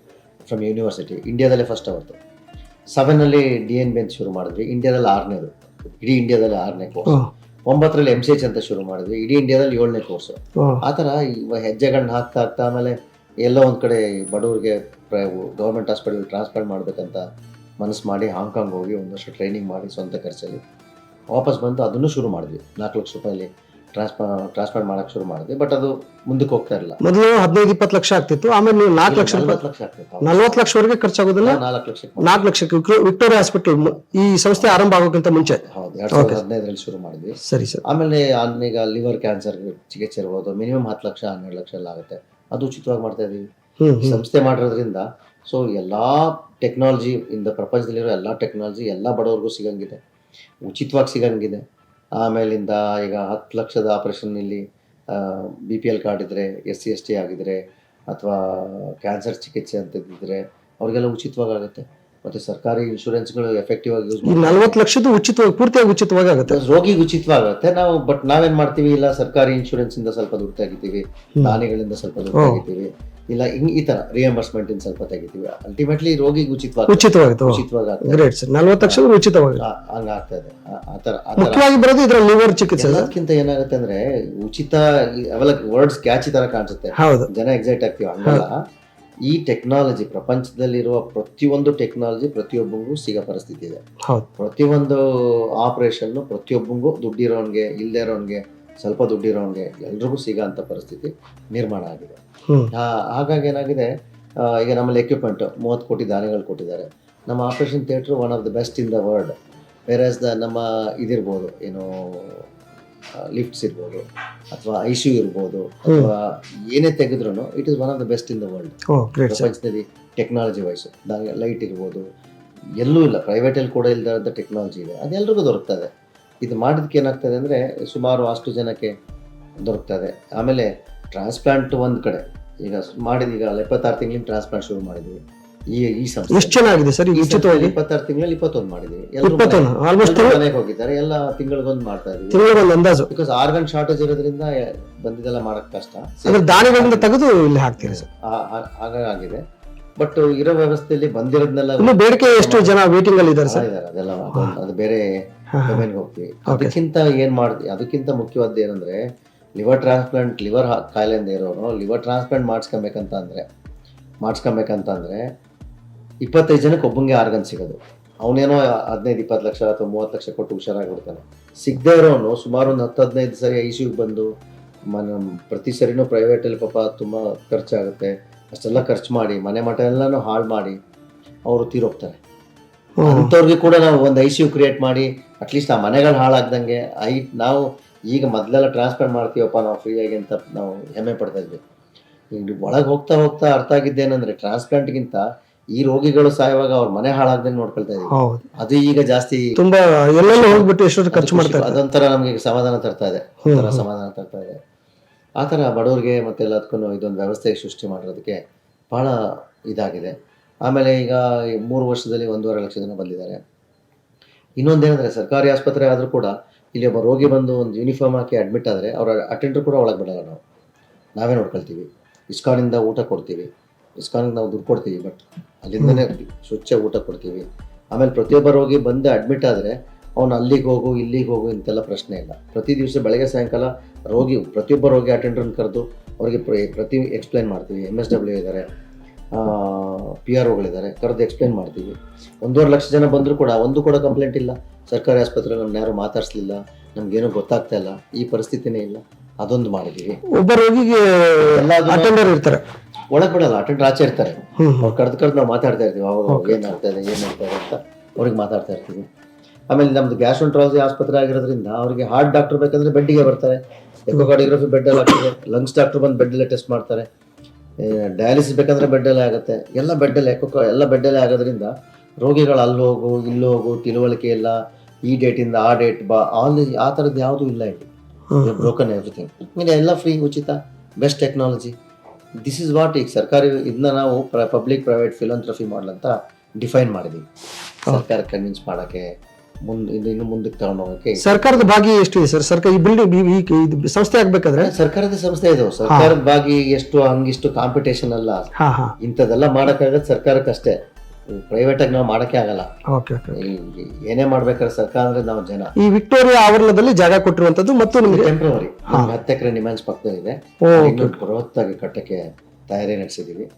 ಫ್ರಮ್ ಯೂನಿವರ್ಸಿಟಿ ಇಂಡಿಯಾದಲ್ಲೇ ಫಸ್ಟ್ ಅವತ್ತು. ಸೆವೆನಲ್ಲಿ ಡಿ ಎನ್ ಬಿ ಅಂತ ಶುರು ಮಾಡಿದ್ವಿ. ಇಂಡಿಯಾದಲ್ಲಿ ಆರನೇದು ಇಡೀ ಇಂಡಿಯಾದಲ್ಲಿ ಆರನೇ ಕೋರ್ಸ್ ಒಂಬತ್ತರಲ್ಲಿ ಎಂ ಸಿ ಎಚ್ ಅಂತ ಶುರು ಮಾಡಿದ್ವಿ. ಇಡೀ ಇಂಡಿಯಾದಲ್ಲಿ ಏಳನೇ ಕೋರ್ಸ್ ಆ ಥರ ಹೆಜ್ಜೆಗಳನ್ನ ಹಾಕ್ತಾ ಹಾಕ್ತಾ ಆಮೇಲೆ ಎಲ್ಲೋ ಒಂದು ಕಡೆ ಬಡವರಿಗೆ ಗೌರ್ಮೆಂಟ್ ಹಾಸ್ಪಿಟಲ್ ಟ್ರಾನ್ಸ್ಫರ್ ಮಾಡಬೇಕಂತ ಮನಸ್ಸು ಮಾಡಿ ಹಾಂಗ್ಕಾಂಗ್ ಹೋಗಿ ಒಂದಷ್ಟು ಟ್ರೈನಿಂಗ್ ಮಾಡಿ ಸ್ವಂತ ಖರ್ಚಲ್ಲಿ ವಾಪಸ್ ಬಂದು ಅದನ್ನು ಶುರು ಮಾಡಿದ್ವಿ. ನಾಲ್ಕು ಲಕ್ಷ ರೂಪಾಯಲ್ಲಿ ಟ್ರಾನ್ಸ್ಫರ್ ಟ್ರಾನ್ಸ್ಫರ್ ಮಾಡೋಕ್ಕೆ ಶುರು ಮಾಡಿದ್ವಿ ಬಟ್ ಅದು ಮುಂದಕ್ಕೆ ಹೋಗ್ತಾ ಇರಲಿಲ್ಲ. ಮೊದಲು ಹದಿನೈದು ಇಪ್ಪತ್ತು ಲಕ್ಷ ಆಗ್ತಿತ್ತು ಆಮೇಲೆ ನೀವು ನಾಲ್ಕು ಲಕ್ಷ ರೂಪಾಯಿ ನಲ್ವತ್ತು ಲಕ್ಷ ಆಗ್ತಿತ್ತು ನಲ್ವತ್ತು ಲಕ್ಷವರೆಗೆ ಖರ್ಚಾಗೋದಿಲ್ಲ? ನಾಲ್ಕು ಲಕ್ಷ ನಾಲ್ಕು ಲಕ್ಷಕ್ಕೆ. ವಿಕ್ಟೋ- ವಿಕ್ಟೋರಿಯಾ ಹಾಸ್ಪಿಟಲ್ ಈ ಸಂಸ್ಥೆ ಆರಂಭ ಆಗೋಕ್ಕಿಂತ ಮುಂಚೆ. ಹೌದು ಎರಡು ಸಾವಿರದ ಹದಿನೈದರಲ್ಲಿ ಶುರು ಮಾಡಿದ್ವಿ. ಸರಿ ಸರ್. ಆಮೇಲೆ ಅನ್- ಈಗ ಲಿವರ್ ಕ್ಯಾನ್ಸರ್ ಚಿಕಿತ್ಸೆ ಇರ್ಬೋದು ಮಿನಿಮಮ್ ಹತ್ತು ಲಕ್ಷ ಹನ್ನೆರಡು ಲಕ್ಷ ಎಲ್ಲ ಆಗುತ್ತೆ. ಅದು ಉಚಿತವಾಗಿ ಮಾಡ್ತಾ ಇದೀವಿ. ಹ್ಮ್ ಸಂಸ್ಥೆ ಮಾಡಿರೋದ್ರಿಂದ ಸೊ ಎಲ್ಲ ಟೆಕ್ನಾಲಜಿ ಇಂದ ಪ್ರಪಂಚದಲ್ಲಿರೋ ಎಲ್ಲ ಟೆಕ್ನಾಲಜಿ ಎಲ್ಲ ಬಡವರಿಗೂ ಸಿಗಂಗಿದೆ. ಉಚಿತವಾಗಿ ಸಿಗಂಗಿದೆ. ಆಮೇಲಿಂದ ಈಗ ಹತ್ತು ಲಕ್ಷದ ಆಪರೇಷನ್ ಇಲ್ಲಿ ಬಿ ಪಿ ಎಲ್ ಕಾರ್ಡ್ ಇದ್ದರೆ ಎಸ್ ಸಿ ಎಸ್ ಟಿ ಆಗಿದ್ರೆ ಅಥವಾ ಕ್ಯಾನ್ಸರ್ ಚಿಕಿತ್ಸೆ ಅಂತ ಇದ್ದಿದ್ರೆ ಅವ್ರಿಗೆಲ್ಲ ಉಚಿತವಾಗಿ ಆಗುತ್ತೆ ಮತ್ತು ಸರ್ಕಾರಿ ಇನ್ಶೂರೆನ್ಸ್ಗಳು ಎಫೆಕ್ಟಿವ್ ಆಗಿ ಯೂಸ್ ನಲ್ವತ್ತು ಲಕ್ಷದ್ದು ಉಚಿತವಾಗಿ ಪೂರ್ತಿಯಾಗಿ ಉಚಿತವಾಗಿ ಆಗುತ್ತೆ. ರೋಗಿಗೆ ಉಚಿತವಾಗುತ್ತೆ. ನಾವು ಬಟ್ ನಾವೇನ್ ಮಾಡ್ತೀವಿ? ಇಲ್ಲ ಸರ್ಕಾರಿ ಇನ್ಶೂರೆನ್ಸ್ ಇಂದ ಸ್ವಲ್ಪ ದುಡ್ಡು ತೆಗಿತೀವಿ. ದಾನಿಗಳಿಂದ ಸ್ವಲ್ಪ ದುಡ್ಡು. ತೆಗಿತೀವಿ. ಇಲ್ಲ ಹಿಂಗ್ ಈ ತರ ರಿಯಂಬರ್ಸ್ಮೆಂಟ್ ಸ್ವಲ್ಪ ತೆಗಿತೀವಿ. ಅಲ್ಟಿಮೇಟ್ಲಿ ರೋಗಿಗೆ ಉಚಿತವಾಗಿ ಉಚಿತವಾಗುತ್ತೆ ಉಚಿತವಾಗಿ ಆಗ್ತದೆ. ಗ್ರೇಟ್ ಸರ್ ನಲ್ವತ್ತು ಲಕ್ಷ ಉಚಿತವಾಗಿ ಹಂಗಾಗ್ತಾ ಹಂಗ ಇದೆ ಆ- ತರ ಆ ತರ. ಮುಖ್ಯವಾಗಿ ಬರೋದು ಇದ್ರ ಲಿವರ್ ಚಿಕಿತ್ಸೆ ಅದಕ್ಕಿಂತ ಏನಾಗುತ್ತೆ ಅಂದ್ರೆ ಉಚಿತ ಅವೆಲ್ಲ ವರ್ಡ್ಸ್ ಕ್ಯಾಚಿ ತರ ಕಾಣಿಸುತ್ತೆ. ಹೌದು. ಜನ ಎಕ್ಸೈಟ್ ಆಗ್ತೀವಿ. ಹಂಗಲ್ಲ. ಈ ಟೆಕ್ನಾಲಜಿ ಪ್ರಪಂಚದಲ್ಲಿರುವ ಪ್ರತಿಯೊಂದು ಟೆಕ್ನಾಲಜಿ ಪ್ರತಿಯೊಬ್ಬರಿಗೂ ಸಿಗೋ ಪರಿಸ್ಥಿತಿ ಇದೆ. ಪ್ರತಿಯೊಂದು ಆಪರೇಷನ್ ಪ್ರತಿಯೊಬ್ಬಂಗೂ ದುಡ್ಡಿರೋನ್ಗೆ ಇಲ್ಲದೆ ಇರೋನ್ಗೆ ಸ್ವಲ್ಪ ದುಡ್ಡಿರೋನ್ಗೆ ಎಲ್ರಿಗೂ ಸಿಗೋ ಅಂತ ಪರಿಸ್ಥಿತಿ ನಿರ್ಮಾಣ ಆಗಿದೆ. ಹಾಗಾಗಿ ಏನಾಗಿದೆ? ಈಗ ನಮ್ಮಲ್ಲಿ ಎಕ್ವಿಪ್ಮೆಂಟ್ ಮೂವತ್ತು ಕೋಟಿ ದಾನಿಗಳು ಕೊಟ್ಟಿದ್ದಾರೆ. ನಮ್ಮ operation theatre one of the best in the world versus the ನಮ್ಮ ಇದಿರ್ಬೋದು ಏನು ಲಿಫ್ಟ್ಸ್ ಇರ್ಬೋದು ಅಥವಾ ಐ ಸಿ ಯು ಇರ್ಬೋದು ಅಥವಾ ಏನೇ ತೆಗೆದ್ರು it is one of the best in the world ಪ್ರಪಂಚದಲ್ಲಿ ಟೆಕ್ನಾಲಜಿ ವೈಸ್ ಲೈಟ್ ಇರ್ಬೋದು ಎಲ್ಲೂ ಇಲ್ಲ ಪ್ರೈವೇಟಲ್ಲಿ ಕೂಡ ಇಲ್ಲದ ಟೆಕ್ನಾಲಜಿ ಇದೆ. ಅದೆಲ್ಲರಿಗೂ ದೊರಕ್ತದೆ. ಇದು ಮಾಡೋದಕ್ಕೆ ಏನಾಗ್ತದೆ ಅಂದರೆ ಸುಮಾರು ಅಷ್ಟು ಜನಕ್ಕೆ ದೊರಕ್ತದೆ. ಆಮೇಲೆ ಟ್ರಾನ್ಸ್ಪ್ಲಾಂಟ್ ಒಂದು ಕಡೆ. ಈಗ ಮಾಡಿದ ಈಗ ಇಪ್ಪತ್ತಾರು ತಿಂಗಳಿಂದ ಟ್ರಾನ್ಸ್ಪ್ಲಾಂಟ್ ಶುರು ಮಾಡಿದ್ವಿ. ಈ ಈ ಸಂಸ್ಥೆ. ಎಷ್ಟು ಚೆನ್ನಾಗಿದೆ ಸರ್ ಉಚಿತವಾಗಿ? ಇಪ್ಪತ್ತಾರು ತಿಂಗಳಲ್ಲಿ ಇಪ್ಪತ್ತೊಂದು ಮಾಡಿದ್ವಿ. ಎಲ್ಲರೂ ಆಲ್ಮೋಸ್ಟ್ ಮನೆ- ಮನೆಗೆ ಹೋಗಿದ್ದಾರೆ. ಎಲ್ಲ ತಿಂಗಳಿಗೊಂದು ಮಾಡ್ತಾ ಇದೀವಿ. ತಿಂಗಳಿಗೊಂದು ಅಂದಾಜು. ಬಿಕಾಸ್ ಆರ್ಗನ್ ಶಾರ್ಟೇಜ್ ಇರೋದ್ರಿಂದ ಬಂದಿದ್ದೆಲ್ಲ ಮಾಡಕ್ ಕಷ್ಟ. ಅಂದ್ರೆ ದಾನಿಗಳಿಂದ ತೆಗೆದು ಇಲ್ಲಿ ಹಾಕ್ತೀರಿ ಸರ್? ಹಾಗಾಗಿದೆ ಬಟ್ ಇರೋ ವ್ಯವಸ್ಥೆಯಲ್ಲಿ ಬಂದಿರೋದ್ನೆಲ್ಲ ಇನ್ನು ಬೇಡಿಕೆ ಎಷ್ಟು ಜನ ವೇಟಿಂಗ್ ಅಲ್ಲಿ ಇದ್ದಾರೆ ಸರ್? ಇದ್ದಾರೆ ಅದೆಲ್ಲ ಅದು ಬೇರೆ. ಡೊಮೇನ್ಗೆ ಹೋಗ್ತೀವಿ. ಅದಕ್ಕಿಂತ ಏನ್ ಮಾಡ್ತೀವಿ? ಅದಕ್ಕಿಂತ ಮುಖ್ಯವಾದ ಏನಂದ್ರೆ ಲಿವರ್ ಟ್ರಾನ್ಸ್ಪ್ಲಾಂಟ್ ಲಿವರ್ ಕಾಯಿಲೆಯಿಂದ ಇರೋರು ಲಿವರ್ ಟ್ರಾನ್ಸ್ಪ್ಲಾಂಟ್ ಮಾಡಿಸ್ಕೊಬೇಕಂತ ಅಂದರೆ ಮಾಡಿಸ್ಕೊಬೇಕಂತ ಅಂದ್ರೆ ಇಪ್ಪತ್ತೈದು ಜನಕ್ಕೆ ಒಬ್ಬಂಗೆ ಆರ್ಗನ್ ಸಿಗೋದು. ಅವನೇನೋ ಹದಿನೈದು ಇಪ್ಪತ್ತು ಲಕ್ಷ ಅಥವಾ ಮೂವತ್ತು ಲಕ್ಷ ಕೊಟ್ಟು ಹುಷಾರಾಗಿಬಿಡ್ತಾನೆ. ಸಿಗದೇ ಇರೋನು ಸುಮಾರು ಒಂದು ಹತ್ತು ಹದಿನೈದು ಸರಿ ಐ ಬಂದು ಮನ ಪ್ರತಿ ಸರಿನೂ ಪ್ರೈವೇಟಲ್ಲಿ ಪಾಪ ತುಂಬ ಖರ್ಚಾಗುತ್ತೆ. ಅಷ್ಟೆಲ್ಲ ಖರ್ಚು ಮಾಡಿ ಮನೆ ಮಠ ಎಲ್ಲನೂ ಹಾಳು ಮಾಡಿ ಅವರು ತೀರೋಗ್ತಾರೆ. ಹೋಗ್ತಾರೆ ಅಂಥವ್ರಿಗೆ ಕೂಡ ನಾವು ಒಂದು ಐ ಸಿ ಯು ಕ್ರಿಯೇಟ್ ಮಾಡಿ ಅಟ್ಲೀಸ್ಟ್ ಆ ಮನೆಗಳು ಹಾಳಾಗ್ದಂಗೆ ಐ ನಾವು ಈಗ ಮೊದಲೆಲ್ಲ ಟ್ರಾನ್ಸ್ಫರ್ ಮಾಡ್ತೀವಪ್ಪ ನಾವು ಫ್ರೀಯಾಗಿ ಅಂತ ನಾವು ಹೆಮ್ಮೆ ಪಡ್ತಾ ಇದ್ವಿ. ಈಗ ಒಳಗೆ ಹೋಗ್ತಾ ಹೋಗ್ತಾ ಅರ್ಥ ಆಗಿದ್ದೇನೆಂದ್ರೆ ಟ್ರಾನ್ಸ್ಪ್ಲಾಂಟ್ಗಿಂತ ಈ ರೋಗಿಗಳು ಸಾಯುವಾಗ ಅವ್ರ ಮನೆ ಹಾಳಾಗ್ದಂಗೆ ನೋಡ್ಕೊಳ್ತಾ ಇದ್ದೀವಿ. ಅದು ಈಗ ಜಾಸ್ತಿ ತುಂಬಾ ಎಲ್ಲೆಲ್ಲ ಹೋಗ್ಬಿಟ್ಟು ಎಷ್ಟೊತ್ತು ಖರ್ಚು ಮಾಡ್ತಾರೆ. ಅದೊಂಥರ ನಮಗೆ ಸಮಾಧಾನ ತರ್ತಾ ಇದೆ. ಸಮಾಧಾನ ತರ್ತಾ ಇದೆ. ಆ ಥರ ಬಡವ್ರಿಗೆ ಮತ್ತೆ ಎಲ್ಲದಕ್ಕೂ ಇದೊಂದು ವ್ಯವಸ್ಥೆ ಸೃಷ್ಟಿ ಮಾಡಿರೋದಕ್ಕೆ ಭಾಳ ಇದಾಗಿದೆ. ಆಮೇಲೆ ಈಗ ಈ ಮೂರು ವರ್ಷದಲ್ಲಿ ಒಂದೂವರೆ ಲಕ್ಷ ಜನ ಬಂದಿದ್ದಾರೆ. ಇನ್ನೊಂದೇನೆಂದರೆ ಸರ್ಕಾರಿ ಆಸ್ಪತ್ರೆ ಆದರೂ ಕೂಡ ಇಲ್ಲಿ ಒಬ್ಬ ರೋಗಿ ಬಂದು ಒಂದು ಯೂನಿಫಾರ್ಮ್ ಹಾಕಿ ಅಡ್ಮಿಟ್ ಆದರೆ ಅವರ ಅಟೆಂಡರ್ ಕೂಡ ಒಳಗೆ ಬಿಡಲ್ಲ ನಾವು. ನಾವೇ ನೋಡ್ಕೊಳ್ತೀವಿ. ಇಸ್ಕಾನಿಂದ ಊಟ ಕೊಡ್ತೀವಿ. ಇಸ್ಕಾನಿಗೆ ನಾವು ದುಡ್ಡು ಕೊಡ್ತೀವಿ ಬಟ್ ಅಲ್ಲಿಂದನೇ ಸ್ವಚ್ಛ ಊಟ ಕೊಡ್ತೀವಿ. ಆಮೇಲೆ ಪ್ರತಿಯೊಬ್ಬ ರೋಗಿ ಬಂದು ಅಡ್ಮಿಟ್ ಆದರೆ ಅವನು ಅಲ್ಲಿಗೆ ಹೋಗು, ಇಲ್ಲಿಗೆ ಹೋಗು ಇಂತೆಲ್ಲ ಪ್ರಶ್ನೆ ಇಲ್ಲ. ಪ್ರತಿ ದಿವಸ ಬೆಳಗ್ಗೆ ಸಾಯಂಕಾಲ ರೋಗಿ, ಪ್ರತಿಯೊಬ್ಬ ರೋಗಿ ಅಟೆಂಡರ್ನ ಕರೆದು ಅವರಿಗೆ ಪ್ರತಿ ಎಕ್ಸ್ಪ್ಲೈನ್ ಮಾಡ್ತೀವಿ. ಎಂ ಎಸ್ ಡಬ್ಲ್ಯೂ ಇದ್ದಾರೆ ಪಿ ಆರ್ ಒಗಳಿದ್ದಾರೆ ಕರೆದು ಎಕ್ಸ್ಪ್ಲೈನ್ ಮಾಡ್ತೀವಿ. ಒಂದೂವರೆ ಲಕ್ಷ ಜನ ಬಂದರೂ ಕೂಡ, ಒಂದು ಕೂಡ ಕಂಪ್ಲೇಂಟ್ ಇಲ್ಲ. ಸರ್ಕಾರಿ ಆಸ್ಪತ್ರೆ ನಮ್ಮನ್ನ ಯಾರು ಮಾತಾಡಿಸ್ಲಿಲ್ಲ ನಮ್ಗೇನು ಗೊತ್ತಾಗ್ತಾ ಇಲ್ಲ ಈ ಪರಿಸ್ಥಿತಿನೇ ಇಲ್ಲ. ಅದೊಂದು ಮಾಡಿದೀವಿ ಒಬ್ಬ ರೋಗಿಗೆ ಅಟೆಂಡರ್ ಇರ್ತಾರೆ. ಒಳಗೆ ಬಿಡಲ್ಲ ಅಟೆಂಡರ್ ಆಚೆ ಇರ್ತಾರೆ. ಅವ್ರು ಕರೆದು ಕರೆದು ನಾವು ಮಾತಾಡ್ತಾ ಇರ್ತೀವಿ ಅವಾಗ ಏನಾಗ್ತಾ ಇದೆ ಏನು ಆಗ್ತಾ ಇದೆ ಅಂತ ಅವ್ರಿಗೆ ಮಾತಾಡ್ತಾ ಇರ್ತೀವಿ. ಆಮೇಲೆ ನಮ್ದು ಗ್ಯಾಸ್ಟ್ರೋಂಟ್ರಾಲಜಿ ಆಸ್ಪತ್ರೆ ಆಗಿರೋದ್ರಿಂದ ಅವರಿಗೆ ಹಾರ್ಟ್ ಡಾಕ್ಟರ್ ಬೇಕಂದ್ರೆ ಬೆಡ್ಡಿಗೆ ಬರ್ತಾರೆ. ಎಕೋಕಾರ್ಡಿಯೋಗ್ರಫಿ ಬೆಡ್ಡಲ್ಲಿ ಆಗ್ತದೆ ಲಂಗ್ಸ್ ಡಾಕ್ಟರ್ ಬಂದು ಬೆಡ್ಡಲ್ಲೇ ಟೆಸ್ಟ್ ಮಾಡ್ತಾರೆ. ಡಯಾಲಿಸಿಸ್ ಬೇಕಂದ್ರೆ ಬೆಡ್ಡಲ್ಲೇ ಆಗುತ್ತೆ. ಎಲ್ಲ ಬೆಡ್ಡಲ್ಲೇ ಎಕೋ ಎಲ್ಲ ಬೆಡ್ಡಲ್ಲೇ ಆಗೋದ್ರಿಂದ ರೋಗಿಗಳು ಅಲ್ಲಿ ಹೋಗು ಇಲ್ಲಿ ಹೋಗು ತಿಳುವಳಿಕೆ ಇಲ್ಲ. ಈ ಡೇಟಿಂದ ಆ ಡೇಟ್ ಬಾ ಆಲ್ ಆ ಥರದ್ದು ಯಾವುದೂ ಇಲ್ಲ ಇಲ್ಲಿ ಬ್ರೋಕನ್ ಎವ್ರಿಥಿಂಗ್ ಇಲ್ಲಿ ಎಲ್ಲ ಫ್ರೀ ಉಚಿತ best technology this is what ಈಗ ಸರ್ಕಾರಿ ಇದನ್ನ ನಾವು ಪಬ್ಲಿಕ್ ಪ್ರೈವೇಟ್ ಫಿಲಂಥ್ರಫಿ ಅಂತ ಡಿಫೈನ್ ಮಾಡಿದೀವಿ. ಸರ್ಕಾರ ಕನ್ವಿನ್ಸ್ ಮಾಡೋಕ್ಕೆ ಮುಂದೆ ಇನ್ನು ಮುಂದಕ್ಕೆ ತಗೊಂಡು ಹೋಗಕ್ಕೆ ಸರ್ಕಾರದ ಭಾಗಿ ಇದೆ ಸರ್? ಸರ್ಕಾರ ಈ ಬಿಲ್ಡಿಂಗ್ ಇದು ಸಂಸ್ಥೆ ಆಗ್ಬೇಕಾದ್ರೆ? ಸರ್ಕಾರದ ಸಂಸ್ಥೆ ಇದು. ಸರ್ಕಾರದ ಭಾಗಿ ಎಷ್ಟು ಹಂಗಿಷ್ಟು ಕಾಂಪಿಟೇಷನ್ ಅಲ್ಲ. ಇಂಥದ್ದೆಲ್ಲ ಮಾಡೋಕ್ಕಾಗತ್ತೆ ಸರ್ಕಾರಕ್ಕಷ್ಟೇ. ಪ್ರೈವೇಟ್ ಆಗಿ ನಾವು ಮಾಡಕ್ಕೆ ಆಗಲ್ಲ. ಓಕೆ ಓಕೆ ಈ- ಏನೇ ಮಾಡ್ಬೇಕಾದ್ರೆ ಸರ್ಕಾರ ಅಂದ್ರೆ ನಾವು ಜನ. ಈ ವಿಕ್ಟೋರಿಯಾ ಆವರಣದಲ್ಲಿ ಜಾಗ ಕೊಟ್ಟಿರುವಂತದ್ದು ಮತ್ತು ನಿಮಗೆ ಟೆಂಪ್ರವರಿ ಹತ್ತು ಎಕರೆ ನಿಮ್ಯಾನ್ಸ್ ಪಕ್ಕದಲ್ಲಿದೆ ಓ, ಇನ್ನು ಬೃಹತ್ತಾಗಿ ಕಟ್ಟಕ್ಕೆ ತಯಾರಿ ನಡೆಸಿದೀವಿ.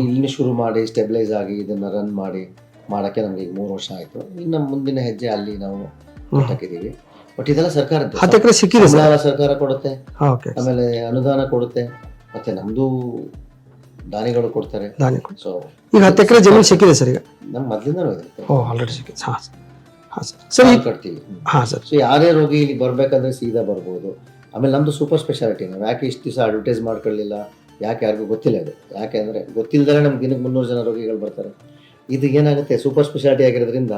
ಇಲ್ಲಿ ಶುರು ಮಾಡಿ ಸ್ಟೆಬಿಲೈಸ್ ಆಗಿ ಇದನ್ನ ರನ್ ಮಾಡಿ ಮಾಡಕ್ಕೆ ನಮ್ಗೆ ಈಗ ಮೂರು ವರ್ಷ ಆಯ್ತು. ಇನ್ನು ಮುಂದಿನ ಹೆಜ್ಜೆ ಅಲ್ಲಿ ನಾವು ಹಾಕಿದೀವಿ ಬಟ್ ಇದೆಲ್ಲ ಸರ್ಕಾರ ಹತ್ತು ಎಕರೆ ಸಿಕ್ಕಿದೆ ಸರ್. ಸಂಬಳ ಸರ್ಕಾರ ಕೊಡುತ್ತೆ. ಓಕೆ ಆಮೇಲೆ ಅನುದಾನ ಕೊಡುತ್ತೆ. ಮತ್ತೆ ನಮ್ದು ದಾನಿಗಳು ಕೊಡ್ತಾರೆ. ಧಾನ್ಯ ಕೊಡಿ. ಸೊ ಈಗ ಹತ್ತು ಎಕರೆ ಜಮೀನು ಸಿಕ್ಕಿದೆ ಸರ್ ಈಗ. ನಮ್ಮ ಮೊದ್ಲಿಂದನೂ ಓ ಆಲ್ರೆಡಿ ಸಿಕ್ಕಿದೆ. ಹಾಂ ಸರ್. ಹಾಂ ಸರ್. ಕಟ್ತೀವಿ. ಹಾಂ ಸರ್. ಸೊ ಯಾರೇ ರೋಗಿ ಇಲ್ಲಿ ಬರ್ಬೇಕಂದ್ರೆ ಸೀದಾ ಬರ್ಬೋದು. ಆಮೇಲೆ ನಮ್ದು ಸೂಪರ್ ಸ್ಪೆಷಾಲಿಟಿ ನಾವು ಯಾಕೆ ಇಷ್ಟು ದಿವಸ ಅಡ್ವರ್ಟೈಸ್ ಮಾಡ್ಕೊಳ್ಳಿಲ್ಲ? ಯಾಕೆ ಯಾರಿಗೂ ಗೊತ್ತಿಲ್ಲ ಅದು ಯಾಕೆ ಅಂದರೆ ಗೊತ್ತಿಲ್ಲದೇ ನಮ್ಗೆ ದಿನಕ್ಕೆ ಮುನ್ನೂರು ಜನ ರೋಗಿಗಳು ಬರ್ತಾರೆ. ಇದು ಏನಾಗುತ್ತೆ? ಸೂಪರ್ ಸ್ಪೆಷಾಲಿಟಿ ಆಗಿರೋದ್ರಿಂದ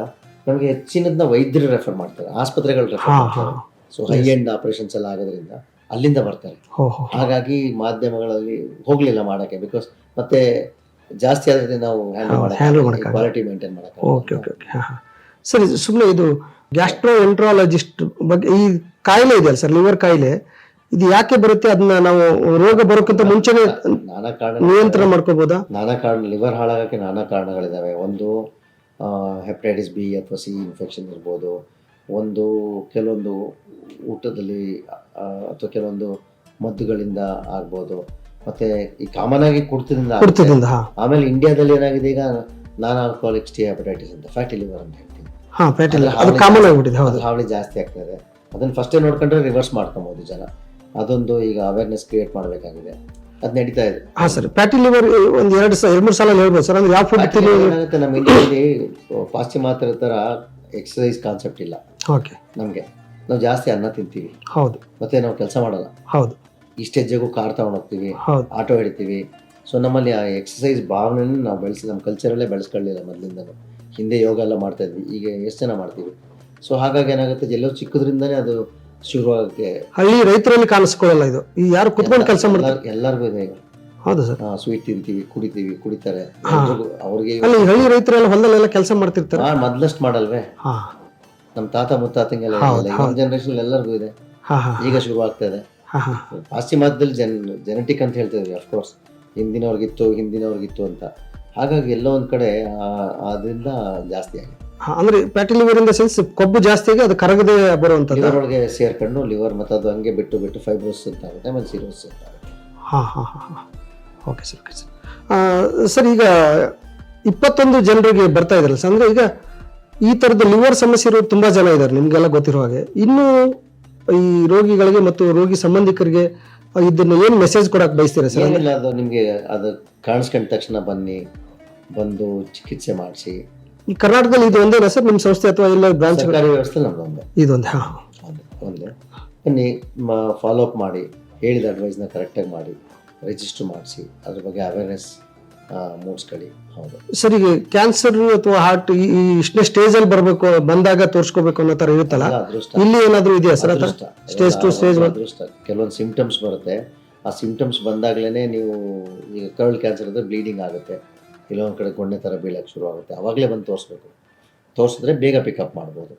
ನಮಗೆ ಹೆಚ್ಚಿನದನ್ನ ವೈದ್ಯರು ರೆಫರ್ ಮಾಡ್ತಾರೆ. ಆಸ್ಪತ್ರೆಗಳು ರೆಫರ್ ಮಾಡ್ತಾರೆ. ಸೊ ಹೈ ಎಂಡ್ ಆಪರೇಷನ್ಸ್ ಎಲ್ಲ ಆಗೋದ್ರಿಂದ ಅಲ್ಲಿಂದ ಬರ್ತಾರೆ. ಹಾಗಾಗಿ ಮಾಧ್ಯಮಗಳಲ್ಲಿ ಹೋಗಲಿಲ್ಲ ಮಾಡೋಕ್ಕೆ ಬಿಕಾಸ್ ಮತ್ತೆ ಜಾಸ್ತಿ ಆದ್ರೆ ನಾವು ಹ್ಯಾಂಡಲ್ ಮಾಡಕ್ಕಾಗಲ್ಲ. ಕ್ವಾಲಿಟಿ ಮೇಂಟೈನ್ ಮಾಡೋಕ್ಕೆ ಓಕೆ ಓಕೆ ಓಕೆ ಹಾಂ ಹಾಂ. ಸರ್ ಸುಮ್ಮನೆ ಇದು ಗ್ಯಾಸ್ಟ್ರೋ ಎಂಟ್ರಾಲಜಿಸ್ಟ್ ಬಗ್ಗೆ ಈ ಕಾಯಿಲೆ ಇದೆಯಲ್ಲ ಸರ್ ಲಿವರ್ ಕಾಯಿಲೆ ಇದು ಯಾಕೆ ಬರುತ್ತೆ? ಅದನ್ನ ನಾವು ರೋಗ ಬರೋಕ್ಕಿಂತ ಮುಂಚೆನೆ ನಾನಾ ಕಾರಣ ನಿಯಂತ್ರಣ ಮಾಡ್ಕೋಬಹುದಾ ನಾನಾ ಕಾರಣ ಲಿವರ್ ಹಾಳಾಗಕ್ಕೆ ನಾನಾ ಕಾರಣಗಳಿದ್ದಾವೆ ಒಂದು ಹೆಪಟೈಟಿಸ್ ಬಿ ಅಥವಾ ಸಿ ಇನ್ಫೆಕ್ಷನ್ ಇರ್ಬೋದು. ಒಂದು ಕೆಲವೊಂದು ಊಟದಲ್ಲಿ ಅಥವಾ ಕೆಲವೊಂದು ಮದ್ದುಗಳಿಂದ ಆಗ್ಬೋದು. ಮತ್ತೆ ಈ ಕಾಮನ್ ಆಗಿ ಕುಡ್ತದಿಂದ ಆಗುತ್ತೆ. ಕುಡ್ತದಿಂದ ಹಾ. ಆಮೇಲೆ ಇಂಡಿಯಾದಲ್ಲಿ ಏನಾಗಿದೆ ಈಗ ನಾನ್ ಆಲ್ಕೋಹಾಲಿಕ್ ಸ್ಟೇ ಹೆಪಟೈಟಿಸ್ ಅಂತ ಫ್ಯಾಟಿ ಲಿವರ್ ಅಂತ ಹೇಳ್ತೀನಿ ಹಾ ಅದು ಕಾಮನ್ ಜಾಸ್ತಿ- ಆಗ್ಬಿಟ್ಟಿದೆ ಹೌದು. ಹಾವಳಿ ಜಾಸ್ತಿ ಆಗ್ತದೆ. ಅದನ್ನ ಫಸ್ಟೇ ನೋಡ್ಕೊಂಡ್ರೆ ರಿವರ್ಸ್ ಮಾಡ್ಕೊಬಹುದು ಜನ. ಅದೊಂದು ಈಗ ಅವೇರ್ನೆಸ್ ಕ್ರಿಯೇಟ್ ಮಾಡಬೇಕಾಗಿದೆ. ಅದ್ ನಡೀತಾ ಇದೆ. ಹಾ ಸರ್. ಪ್ಯಾಟಿ ಲಿವರ್ ಒಂದ್ ಎರಡು ಸಾವಿರ ಎರಡು ಮೂರು ಸಲ ಹೇಳ್ಬೋದು ಸರ್. ಅಂದ್ರೆ ಯಾವ ಫುಡ್ ಏನಾಗುತ್ತೆ ನಮ್ಮ ಇಂಡಿಯಾದಲ್ಲಿ ಪಾಶ್ಚಿಮಾತ್ಯರ ತರ ಎಕ್ಸಸೈಸ್ ಕಾನ್ಸೆಪ್ಟ್ ಇಲ್ಲ. ಓಕೆ ನಮಗೆ. ನಾವು ಜಾಸ್ತಿ ಅನ್ನ ತಿಂತೀವಿ. ಹೌದು. ಮತ್ತೆ ನಾವು ಕೆಲಸ ಮಾಡಲ್ಲ. ಹೌದು. ಇಷ್ಟ ಹೆಜ್ಜೆಗೂ ಕಾರ್ ತಗೊಂಡು ಹೋಗ್ತೀವಿ ಹೌದು. ಆಟೋ ಹಿಡಿತೀವಿ. ಸೊ ನಮ್ಮಲ್ಲಿ ಆ ಎಕ್ಸಸೈಸ್ ಭಾವನೆ ನಾವು ಬೆಳೆಸಿ ನಮ್ಮ ಕಲ್ಚರಲ್ಲೇ ಬೆಳೆಸ್ಕೊಳ್ಳಿಲ್ಲ ಮೊದಲಿಂದ ಹಿಂದೆ ಯೋಗ ಎಲ್ಲ ಮಾಡ್ತಾ ಇದ್ವಿ ಈಗ ಎಷ್ಟು ಜನ ಮಾಡ್ತೀವಿ? ಸೊ ಹಾಗಾಗಿ ಏನಾಗುತ್ತೆ ಎಲ್ಲೋ ಚಿಕ್ಕದ್ರಿಂದನೇ ಅದು ಶುರುವಾಗಕ್ಕೆ ಹಳ್ಳಿ ರೈತರಲ್ಲಿ ಕಾಣಿಸ್ಕೊಳ್ಳಲ್ಲ ಇದು. ಈ ಯಾರು ಕುತ್ಕೊಂಡು ಕೆಲಸ ಮಾಡ್ತಾರೆ? ಎಲ್ಲಾರ್- ಎಲ್ಲರಿಗೂ ಇದೆ ಈಗ. ಹೌದು ಸರ್. ಸ್ವೀಟ್ ತಿಂತೀವಿ ಕುಡಿತೀವಿ ಕುಡಿತಾರೆ. ಹಾ. ಎಲ್ರಿಗೂ ಅವ್ರಿಗೆ ಅಲ್ಲಿ ಹಳ್ಳಿ ರೈತರೆಲ್ಲ ಹೊಲದಲ್ಲೆಲ್ಲ ಕೆಲಸ ಮಾಡ್ತಿರ್ತಾರೆ? ಮೊದ್ಲಷ್ಟು ಮಾಡಲ್ವೇ? ಹಾ. ನಮ್ಮ ತಾತ ಮುತ್ತಾತಂಗೆಲ್ಲ ಹೌದು, ನಮ್ಮ ಹೌದು. ಜನರೇಷನ್ ಎಲ್ಲರಿಗೂ ಇದೆ. ಹಾ ಹಾ. ಈಗ ಶುರು ಆಗ್ತಾ ಇದೆ. ಪಾಶ್ಚಿಮಾತ್ಯದಲ್ಲಿ ಜನ್ ಜೆನೆಟಿಕ್ ಅಂತ ಹೇಳ್ತಿದ್ವಿ ಅಫ್ಕೋರ್ಸ್ ಹಿಂದಿನವ್ರಿಗಿತ್ತು ಹಿಂದಿನವ್ರಿಗಿತ್ತು ಅಂತ. ಹಾಗಾಗಿ ಎಲ್ಲೋ ಒಂದು ಕಡೆ ಅದರಿಂದ ಜಾಸ್ತಿ ಆಗಿದೆ. ಹಾ, ಅಂದ್ರೆ ಪ್ಯಾಟಿ ಲಿವರ್ ಇಂದ ಸೆನ್ಸ್ ಕೊಬ್ಬು ಜಾಸ್ತಿ ಆಗಿ ಅದು ಕರಗದೆ ಬರುವಂತ ಲಿವರ್ ಒಳಗೆ ಸೇರ್ಕೊಂಡು ಲಿವರ್ ಮತ್ತೆ ಅದು ಹಂಗೆ ಬಿಟ್ಟು ಬಿಟ್ಟು ಫೈಬ್ರೋಸ್ ಅಂತ ಆಗುತ್ತೆ ಆಮೇಲೆ ಸಿರೋಸ್ ಅಂತ ಆಗುತ್ತೆ. ಹಾ ಹಾ ಹಾ ಹಾ. Okay sir okay sir sir ಈಗ ಇಪ್ಪತ್ತೊಂದು ಜನರಿಗೆ ಬರ್ತಾ ಇದ್ರಲ್ಲ ಸರ್ ಅಂದ್ರೆ ಈಗ ಈ ತರದ ಲಿವರ್ ಸಮಸ್ಯೆ ಇರೋರು ತುಂಬಾ ಜನ ಇದ್ದಾರೆ ನಿಮಗೆಲ್ಲ ಗೊತ್ತಿರೋ ಹಾಗೆ. ಇನ್ನು ಈ ರೋಗಿಗಳಿಗೆ ಮತ್ತು ರೋಗಿ ಸಂಬಂಧಿಕರಿಗೆ ಇದನ್ನ ಏನು ಮೆಸೇಜ್ ಕೊಡಕ್ಕೆ ಬಯಸ್ತೀರಾ ಸರ್? ಏನಿಲ್ಲ ಅದು ನಿಮಗೆ ಅದು ಕಾಣಿಸ್ಕೊಂಡ ತಕ್ಷಣ ಬನ್ನಿ ಬಂದು ಚಿಕಿತ್ಸೆ ಮಾಡಿಸಿ. ಈ ಕರ್ನಾಟಕದಲ್ಲಿ ಇದು ಒಂದೇನಾ ಸರ್ ನಿಮ್ಮ ಸಂಸ್ಥೆ ಅಥವಾ ಎಲ್ಲ ಬ್ರಾಂಚ್ ಸರ್ಕಾರಿ ವ್ಯವಸ್ಥೆ ಒಂದು. ಇದೊಂದು ಹಾ. ಒಂದು ಒಂದು. ಬನ್ನಿ ಫಾಲೋ ಅಪ್ ಮಾಡಿ ಹೇಳಿದ ಅಡ್ವೈಸ್ನ ಕರೆಕ್ಟಾಗಿ ಮಾಡಿ ರಿಜಿಸ್ಟರ್ ಮಾಡಿಸಿ ಅದ್ರ ಬಗ್ಗೆ ಅವೇರ್ನೆಸ್ ಮೂಡಿಸ್ಕೊಳ್ಳಿ ಹೌದು. ಸರ್ ಈಗ ಕ್ಯಾನ್ಸರ್ ಅಥವಾ ಹಾರ್ಟ್ ಈ ಇಷ್ಟನೇ ಸ್ಟೇಜ್ ಅಲ್ಲಿ ಬರಬೇಕು ಬಂದಾಗ ತೋರಿಸ್ಕೋಬೇಕು ಅನ್ನೋ ತರ ಇರುತ್ತಲ್ಲ? ಅದೃಷ್ಟ. ಇಲ್ಲಿ ಏನಾದ್ರೂ ಇದೆಯಾ ಸರ್ ಅದೃಷ್ಟ. ಸ್ಟೇಜ್ ಟು ಸ್ಟೇಜ್ ಅದೃಷ್ಟ ಕೆಲವೊಂದು ಸಿಂಪ್ಟಮ್ಸ್ ಬರುತ್ತೆ. ಆ ಸಿಂಪ್ಟಮ್ಸ್ ಬಂದಾಗಲೇ ನೀವು ಈಗ ಕರ್ಲ್ ಕ್ಯಾನ್ಸರ್ ಅಂದರೆ ಬ್ಲೀಡಿಂಗ್ ಆಗುತ್ತೆ. ಕೆಲವೊಂದು ಕಡೆ ಗೊಂಡೆ ಥರ ಬೀಳಕ್ಕೆ ಶುರು ಆಗುತ್ತೆ. ಅವಾಗಲೇ ಬಂದು ತೋರಿಸ್ಬೇಕು. ತೋರಿಸಿದ್ರೆ ಬೇಗ ಪಿಕಪ್ ಮಾಡ್ಬೋದು.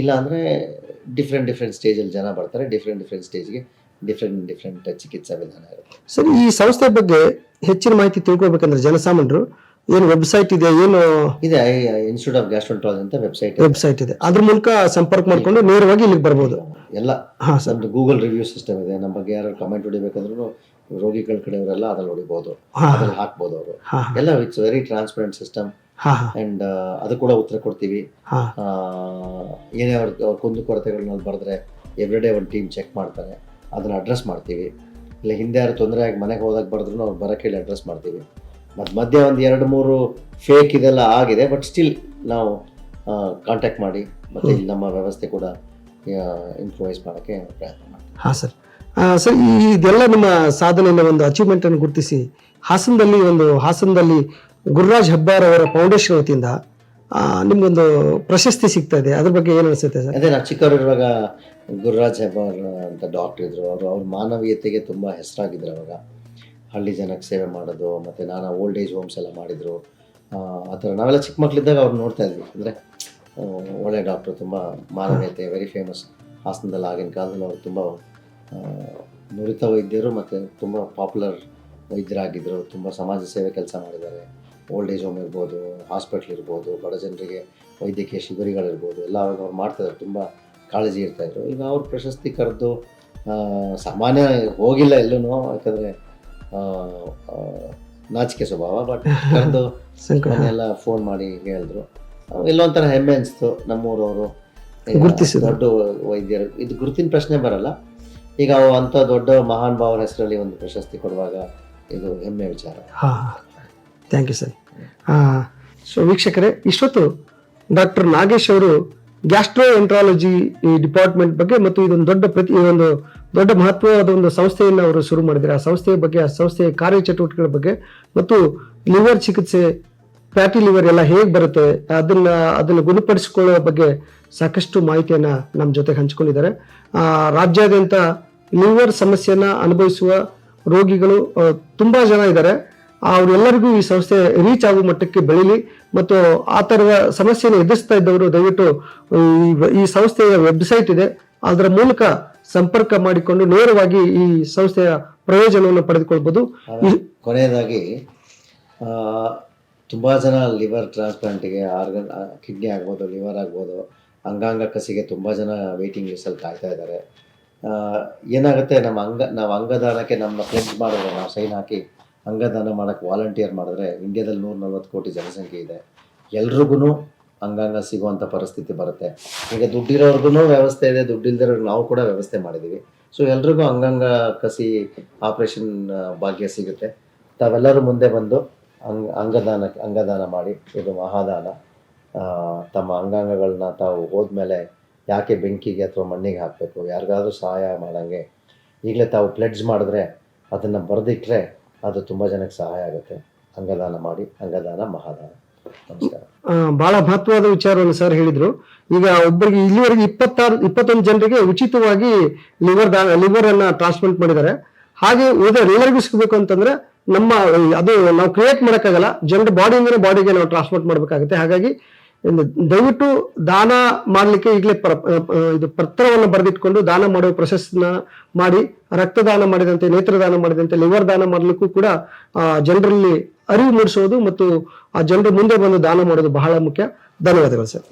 ಇಲ್ಲ ಅಂದರೆ ಡಿಫ್ರೆಂಟ್ ಡಿಫ್ರೆಂಟ್ ಸ್ಟೇಜಲ್ಲಿ ಜನ ಬರ್ತಾರೆ. ಡಿಫ್ರೆಂಟ್ ಡಿಫ್ರೆಂಟ್ ಸ್ಟೇಜ್ಗೆ ಡಿಫ್ರೆಂಟ್ ಡಿಫ್ರೆಂಟ್ ಚಿಕಿತ್ಸಾ ವಿಧಾನ ಇರುತ್ತೆ. ಸರ್ ಈ ಸಂಸ್ಥೆ ಬಗ್ಗೆ ಹೆಚ್ಚಿನ ಮಾಹಿತಿ ತಿಳ್ಕೊಬೇಕಂದ್ರೆ ಜನಸಾಮಾನ್ಯರು ಏನು ವೆಬ್ಸೈಟ್ ಇದೆ ಏನು ಇದೆ ಇನ್ಸ್ಟಿಟ್ಯೂಟ್ ಆಫ್ ಗ್ಯಾಸ್ಟ್ರೋಂಟ್ರಾಲಜಿ ಅಂತ ವೆಬ್ಸೈಟ್ ವೆಬ್ಸೈಟ್ ಇದೆ. ಅದ್ರ ಮೂಲಕ ಸಂಪರ್ಕ ಮಾಡ್ಕೊಂಡು ನೇರವಾಗಿ ಇಲ್ಲಿಗೆ ಬರ್ಬೋದು. ಎಲ್ಲ. ಹಾ ಸರ್. ಗೂಗಲ್ ರಿವ್ಯೂ ಸಿಸ್ಟಮ್ ಇದೆ. ನಮ್ಮ ಬಗ್ಗೆ ಯಾರು ಕಮೆಂಟ್ ಹೊಡಿಬೇಕಂದ್ರೂ ರೋಗಿಗಳ ಕಡೆಯವರೆಲ್ಲ ಅದ್ರಲ್ಲಿ ಹೊಡಿಬೋದು. ಹಾ ಅದ್ರಲ್ಲಿ ಹಾಕ್ಬೋದು ಅವರು. ಎಲ್ಲ it's very transparent system and ಅದು ಕೂಡ ಉತ್ತರ ಕೊಡ್ತೀವಿ. ಏನೇ ಅವ್ರ ಅವ್ರ ಕುಂದು ಕೊರತೆಗಳನ್ನ ಬರೆದ್ರೆ ಎವ್ರಿ ಡೇ ಒಂದು ಟೀಮ್ ಚೆಕ್ ಮಾಡ್ತಾರೆ. ಅದನ್ನ ಅಡ್ರೆಸ್ ಮಾಡ್ತೀವಿ. ಇಲ್ಲ, ಹಿಂದೆ ಯಾರು ತೊಂದರೆ ಆಗಿ ಮನೆಗೆ ಹೋದಾಗ ಬರೆದ್ರು ಅವ್ರು ಬರೋಕ್ಕೆ ಹೇಳಿ ಅಡ್ರೆಸ್ ಮಾಡ್ತೀವಿ. ಮತ್ತು ಮಧ್ಯೆ ಒಂದು ಎರಡು ಮೂರು ಫೇಕ್ ಇದೆಲ್ಲ ಆಗಿದೆ ಬಟ್ ಸ್ಟಿಲ್ ನಾವು ಕಾಂಟ್ಯಾಕ್ಟ್ ಮಾಡಿ, ಮತ್ತು ಇಲ್ಲಿ ನಮ್ಮ ವ್ಯವಸ್ಥೆ ಕೂಡ ಇಂಪ್ರೂವೈಸ್ ಮಾಡೋಕ್ಕೆ ಪ್ರಯತ್ನ ಮಾಡ್ತೀವಿ. ಹಾಂ ಸರ್ ಸರ್ ಇದೆಲ್ಲ ನಿಮ್ಮ ಸಾಧನೆಯ ಒಂದು ಅಚೀವ್ಮೆಂಟ್ ಅನ್ನು ಗುರುತಿಸಿ, ಹಾಸನದಲ್ಲಿ ಒಂದು, ಹಾಸನದಲ್ಲಿ ಗುರುರಾಜ್ ಹೆಬ್ಬಾರ್ ಅವರ ಫೌಂಡೇಶನ್ ವತಿಯಿಂದ ನಿಮ್ಗೊಂದು ಪ್ರಶಸ್ತಿ ಸಿಗ್ತಾ ಇದೆ ಅದ್ರ ಬಗ್ಗೆ ಏನು ಅನಿಸುತ್ತೆ ಸರ್? ಅದೇ ನಾವು ಚಿಕ್ಕವರಿರುವಾಗ ಗುರುರಾಜ್ ಹೆಬ್ಬಾರ್ ಅಂತ ಡಾಕ್ಟರ್ ಇದ್ರು. ಅವರು ಅವ್ರ ಮಾನವೀಯತೆಗೆ ತುಂಬ ಹೆಸರಾಗಿದ್ರು ಅವಾಗ. ಹಳ್ಳಿ ಜನಕ್ಕೆ ಸೇವೆ ಮಾಡೋದು, ಮತ್ತು ನಾನಾ ಓಲ್ಡ್ ಏಜ್ ಹೋಮ್ಸ್ ಎಲ್ಲ ಮಾಡಿದರು. ಆ ಥರ ನಾವೆಲ್ಲ ಚಿಕ್ಕ ಮಕ್ಕಳಿದ್ದಾಗ ಅವ್ರು ನೋಡ್ತಾ ಇದ್ವಿ. ಅಂದರೆ ಒಳ್ಳೆ ಡಾಕ್ಟ್ರು ತುಂಬ ಮಾನವೀಯತೆ ವೆರಿ ಫೇಮಸ್ ಹಾಸನದಲ್ಲಿ ಆಗಿನ ಕಾಲದಲ್ಲಿ ಅವರು ತುಂಬ ನುರಿತ ವೈದ್ಯರು ಮತ್ತು ತುಂಬ ಪಾಪ್ಯುಲರ್ ವೈದ್ಯರಾಗಿದ್ದರು ತುಂಬ ಸಮಾಜ ಸೇವೆ ಕೆಲಸ ಮಾಡಿದ್ದಾರೆ. ಓಲ್ಡ್ ಏಜ್ ಹೋಮ್ ಇರ್ಬೋದು ಹಾಸ್ಪಿಟ್ಲ್ ಇರ್ಬೋದು ಬಡ ಜನರಿಗೆ ವೈದ್ಯಕೀಯ ಶಿಬಿರಗಳಿರ್ಬೋದು ಎಲ್ಲ ಅವಾಗ ಅವ್ರು ಮಾಡ್ತಾಯಿದ್ರು ತುಂಬ ಕಾಳಜಿ ಇರ್ತಾಯಿದ್ರು ಈಗ ಅವ್ರು ಪ್ರಶಸ್ತಿ ಕರೆದು ಸಾಮಾನ್ಯ ಹೋಗಿಲ್ಲ ಎಲ್ಲೂ ಯಾಕಂದರೆ ನಾಚಿಕೆ ಸ್ವಭಾವ ಬಟ್ ಕರೆದು ಎಲ್ಲ ಫೋನ್ ಮಾಡಿ ಹೇಳಿದ್ರು. ಎಲ್ಲೊಂಥರ ಹೆಮ್ಮೆ ಅನಿಸ್ತು ನಮ್ಮೂರವರು. ಗುರುತಿಸಿ. ದೊಡ್ಡ ವೈದ್ಯರು ಇದು ಗುರುತಿನ ಪ್ರಶ್ನೆ ಬರಲ್ಲ. ಈಗ ಅವು ಅಂಥ ದೊಡ್ಡ ಮಹಾನ್ ಭಾವನ ಹೆಸರಲ್ಲಿ ಒಂದು ಪ್ರಶಸ್ತಿ ಕೊಡುವಾಗ ಇದು ಹೆಮ್ಮೆ ವಿಚಾರ. ಹಾಂ ಥ್ಯಾಂಕ್ ಯು ಸರ್ ಸೊ ವೀಕ್ಷಕರೇ, ಇಷ್ಟೊತ್ತು ಡಾಕ್ಟರ್ ನಾಗೇಶ್ ಅವರು ಗ್ಯಾಸ್ಟ್ರೋ ಎಂಟ್ರಾಲಜಿ ಈ ಡಿಪಾರ್ಟ್ಮೆಂಟ್ ಬಗ್ಗೆ ಮತ್ತು ಇದೊಂದು ದೊಡ್ಡ ಪ್ರತಿ ಒಂದು ದೊಡ್ಡ ಮಹತ್ವವಾದ ಒಂದು ಸಂಸ್ಥೆಯನ್ನು ಅವರು ಶುರು ಮಾಡಿದ್ದಾರೆ. ಆ ಸಂಸ್ಥೆಯ ಬಗ್ಗೆ, ಆ ಸಂಸ್ಥೆಯ ಕಾರ್ಯಚಟುವಟಿಕೆಗಳ ಬಗ್ಗೆ ಮತ್ತು ಲಿವರ್ ಚಿಕಿತ್ಸೆ, ಫ್ಯಾಟಿ ಲಿವರ್ ಎಲ್ಲ ಹೇಗೆ ಬರುತ್ತೆ, ಅದನ್ನ, ಅದನ್ನು ಗುಣಪಡಿಸಿಕೊಳ್ಳುವ ಬಗ್ಗೆ ಸಾಕಷ್ಟು ಮಾಹಿತಿಯನ್ನ ನಮ್ಮ ಜೊತೆಗೆ ಹಂಚಿಕೊಂಡಿದ್ದಾರೆ. ರಾಜ್ಯಾದ್ಯಂತ ಲಿವರ್ ಸಮಸ್ಯೆಯನ್ನ ಅನುಭವಿಸುವ ರೋಗಿಗಳು ತುಂಬಾ ಜನ ಇದ್ದಾರೆ. ಅವರೆಲ್ಲರಿಗೂ ಈ ಸಂಸ್ಥೆ ರೀಚ್ ಆಗುವ ಮಟ್ಟಕ್ಕೆ ಬೆಳೀಲಿ ಮತ್ತು ಆ ಥರದ ಸಮಸ್ಯೆಯನ್ನು ಎದುರಿಸ್ತಾ ಇದ್ದವರು ದಯವಿಟ್ಟು ಈ- ಸಂಸ್ಥೆಯ ವೆಬ್ಸೈಟ್ ಇದೆ. ಅದರ ಮೂಲಕ ಸಂಪರ್ಕ ಮಾಡಿಕೊಂಡು ನೇರವಾಗಿ ಈ ಸಂಸ್ಥೆಯ ಪ್ರಯೋಜನವನ್ನು ಪಡೆದುಕೊಳ್ಬಹುದು ಈ- ಕೊನೆಯದಾಗಿ ತುಂಬಾ ಜನ ಲಿವರ್ ಟ್ರಾನ್ಸ್ಪ್ಲಾಂಟಿಗೆ ಆರ್ಗನ್ ಕಿಡ್ನಿ ಆಗ್ಬೋದು, ಲಿವರ್ ಆಗ್ಬೋದು, ಅಂಗಾಂಗ ಕಸಿಗೆ ತುಂಬ ಜನ ವೇಟಿಂಗ್ ಲಿಸ್ಟಲ್ಲಿ ಕಾಯ್ತಾ ಇದ್ದಾರೆ. ಏನಾಗುತ್ತೆ, ನಮ್ಮ ಅಂಗ, ನಾವು ಅಂಗದಾನಕ್ಕೆ ನಮ್ಮ ಪ್ಲೆಡ್ಜ್ ಮಾಡಿದ್ರೆ ನಾವು ಸೈನ್ ಹಾಕಿ ಅಂಗದಾನ ಮಾಡೋಕ್ಕೆ ವಾಲಂಟಿಯರ್ ಮಾಡಿದ್ರೆ ಇಂಡಿಯಾದಲ್ಲಿ ನೂರ ನಲ್ವತ್ತು ಕೋಟಿ ಜನಸಂಖ್ಯೆ ಇದೆ. ಎಲ್ರಿಗೂ ಅಂಗಾಂಗ ಸಿಗುವಂಥ ಪರಿಸ್ಥಿತಿ ಬರುತ್ತೆ. ಈಗ ದುಡ್ಡಿರೋರ್ಗು ವ್ಯವಸ್ಥೆ ಇದೆ, ದುಡ್ಡಿಲ್ದಿರೋರ್ಗೆ ನಾವು ಕೂಡ ವ್ಯವಸ್ಥೆ ಮಾಡಿದ್ದೀವಿ ಸೊ ಎಲ್ರಿಗೂ ಅಂಗಾಂಗ ಕಸಿ ಆಪ್ರೇಷನ್ ಭಾಗ್ಯ ಸಿಗುತ್ತೆ. ತಾವೆಲ್ಲರೂ ಮುಂದೆ ಬಂದು ಅಂಗ, ಅಂಗದಾನ ಅಂಗದಾನ ಮಾಡಿ, ಇದು ಮಹಾದಾನ. ತಮ್ಮ ಅಂಗಾಂಗಗಳನ್ನ ತಾವು ಹೋದ್ಮೇಲೆ ಯಾಕೆ ಬೆಂಕಿಗೆ ಅಥವಾ ಮಣ್ಣಿಗೆ ಹಾಕಬೇಕು? ಯಾರಿಗಾದ್ರೂ ಸಹಾಯ ಮಾಡೋಂಗೆ. ಈಗಲೇ ತಾವು ಪ್ಲೆಡ್ಜ್ ಮಾಡಿದ್ರೆ ಅದನ್ನು ಬರೆದಿಟ್ಟರೆ ಅದು ತುಂಬ ಜನಕ್ಕೆ ಸಹಾಯ ಆಗುತ್ತೆ. ಅಂಗದಾನ ಮಾಡಿ, ಅಂಗದಾನ ಮಹಾದಾನ. ನಮಸ್ಕಾರ. ಬಹಳ ಮಹತ್ವವಾದ ವಿಚಾರವನ್ನು ಸರ್ ಹೇಳಿದ್ರು. ಈಗ ಒಬ್ಬರಿಗೆ ಇಲ್ಲಿವರೆಗೆ ಇಪ್ಪತ್ತಾರು, ಇಪ್ಪತ್ತೊಂದು ಜನರಿಗೆ ಉಚಿತವಾಗಿ ಲಿವರ್ ದಾನ ಲಿವರ್ ಅನ್ನ ಟ್ರಾನ್ಸ್ಪ್ಲಾಂಟ್ ಮಾಡಿದ್ದಾರೆ. ಹಾಗೆ ಎಲ್ಲರಿಗೂ ಸಿಗಬೇಕು ಅಂತಂದ್ರೆ ನಮ್ಮ, ಅದು ನಾವು ಕ್ರಿಯೇಟ್ ಮಾಡೋಕ್ಕಾಗಲ್ಲ. ಜನರ ಬಾಡಿಯಿಂದ ಬಾಡಿಗೆ ನಾವು ಟ್ರಾನ್ಸ್ಪ್ಲಾಂಟ್ ಮಾಡಬೇಕಾಗುತ್ತೆ. ಹಾಗಾಗಿ ದಯವಿಟ್ಟು ದಾನ ಮಾಡಲಿಕ್ಕೆ ಈಗಲೇ ಪ್ರ ಇದು ಪತ್ರವನ್ನು ಬರೆದಿಟ್ಕೊಂಡು ದಾನ ಮಾಡುವ ಪ್ರೊಸೆಸ್ನ ಮಾಡಿ, ರಕ್ತದಾನ ಮಾಡಿದಂತೆ, ನೇತ್ರದಾನ ಮಾಡಿದಂತೆ, ಲಿವರ್ ದಾನ ಮಾಡಲಿಕ್ಕೂ ಕೂಡ ಜನರಲ್ಲಿ ಅರಿವು ಮೂಡಿಸೋದು ಮತ್ತು ಆ ಜನರು ಮುಂದೆ ಬಂದು ದಾನ ಮಾಡೋದು ಬಹಳ ಮುಖ್ಯ. ಧನ್ಯವಾದಗಳು ಸರ್.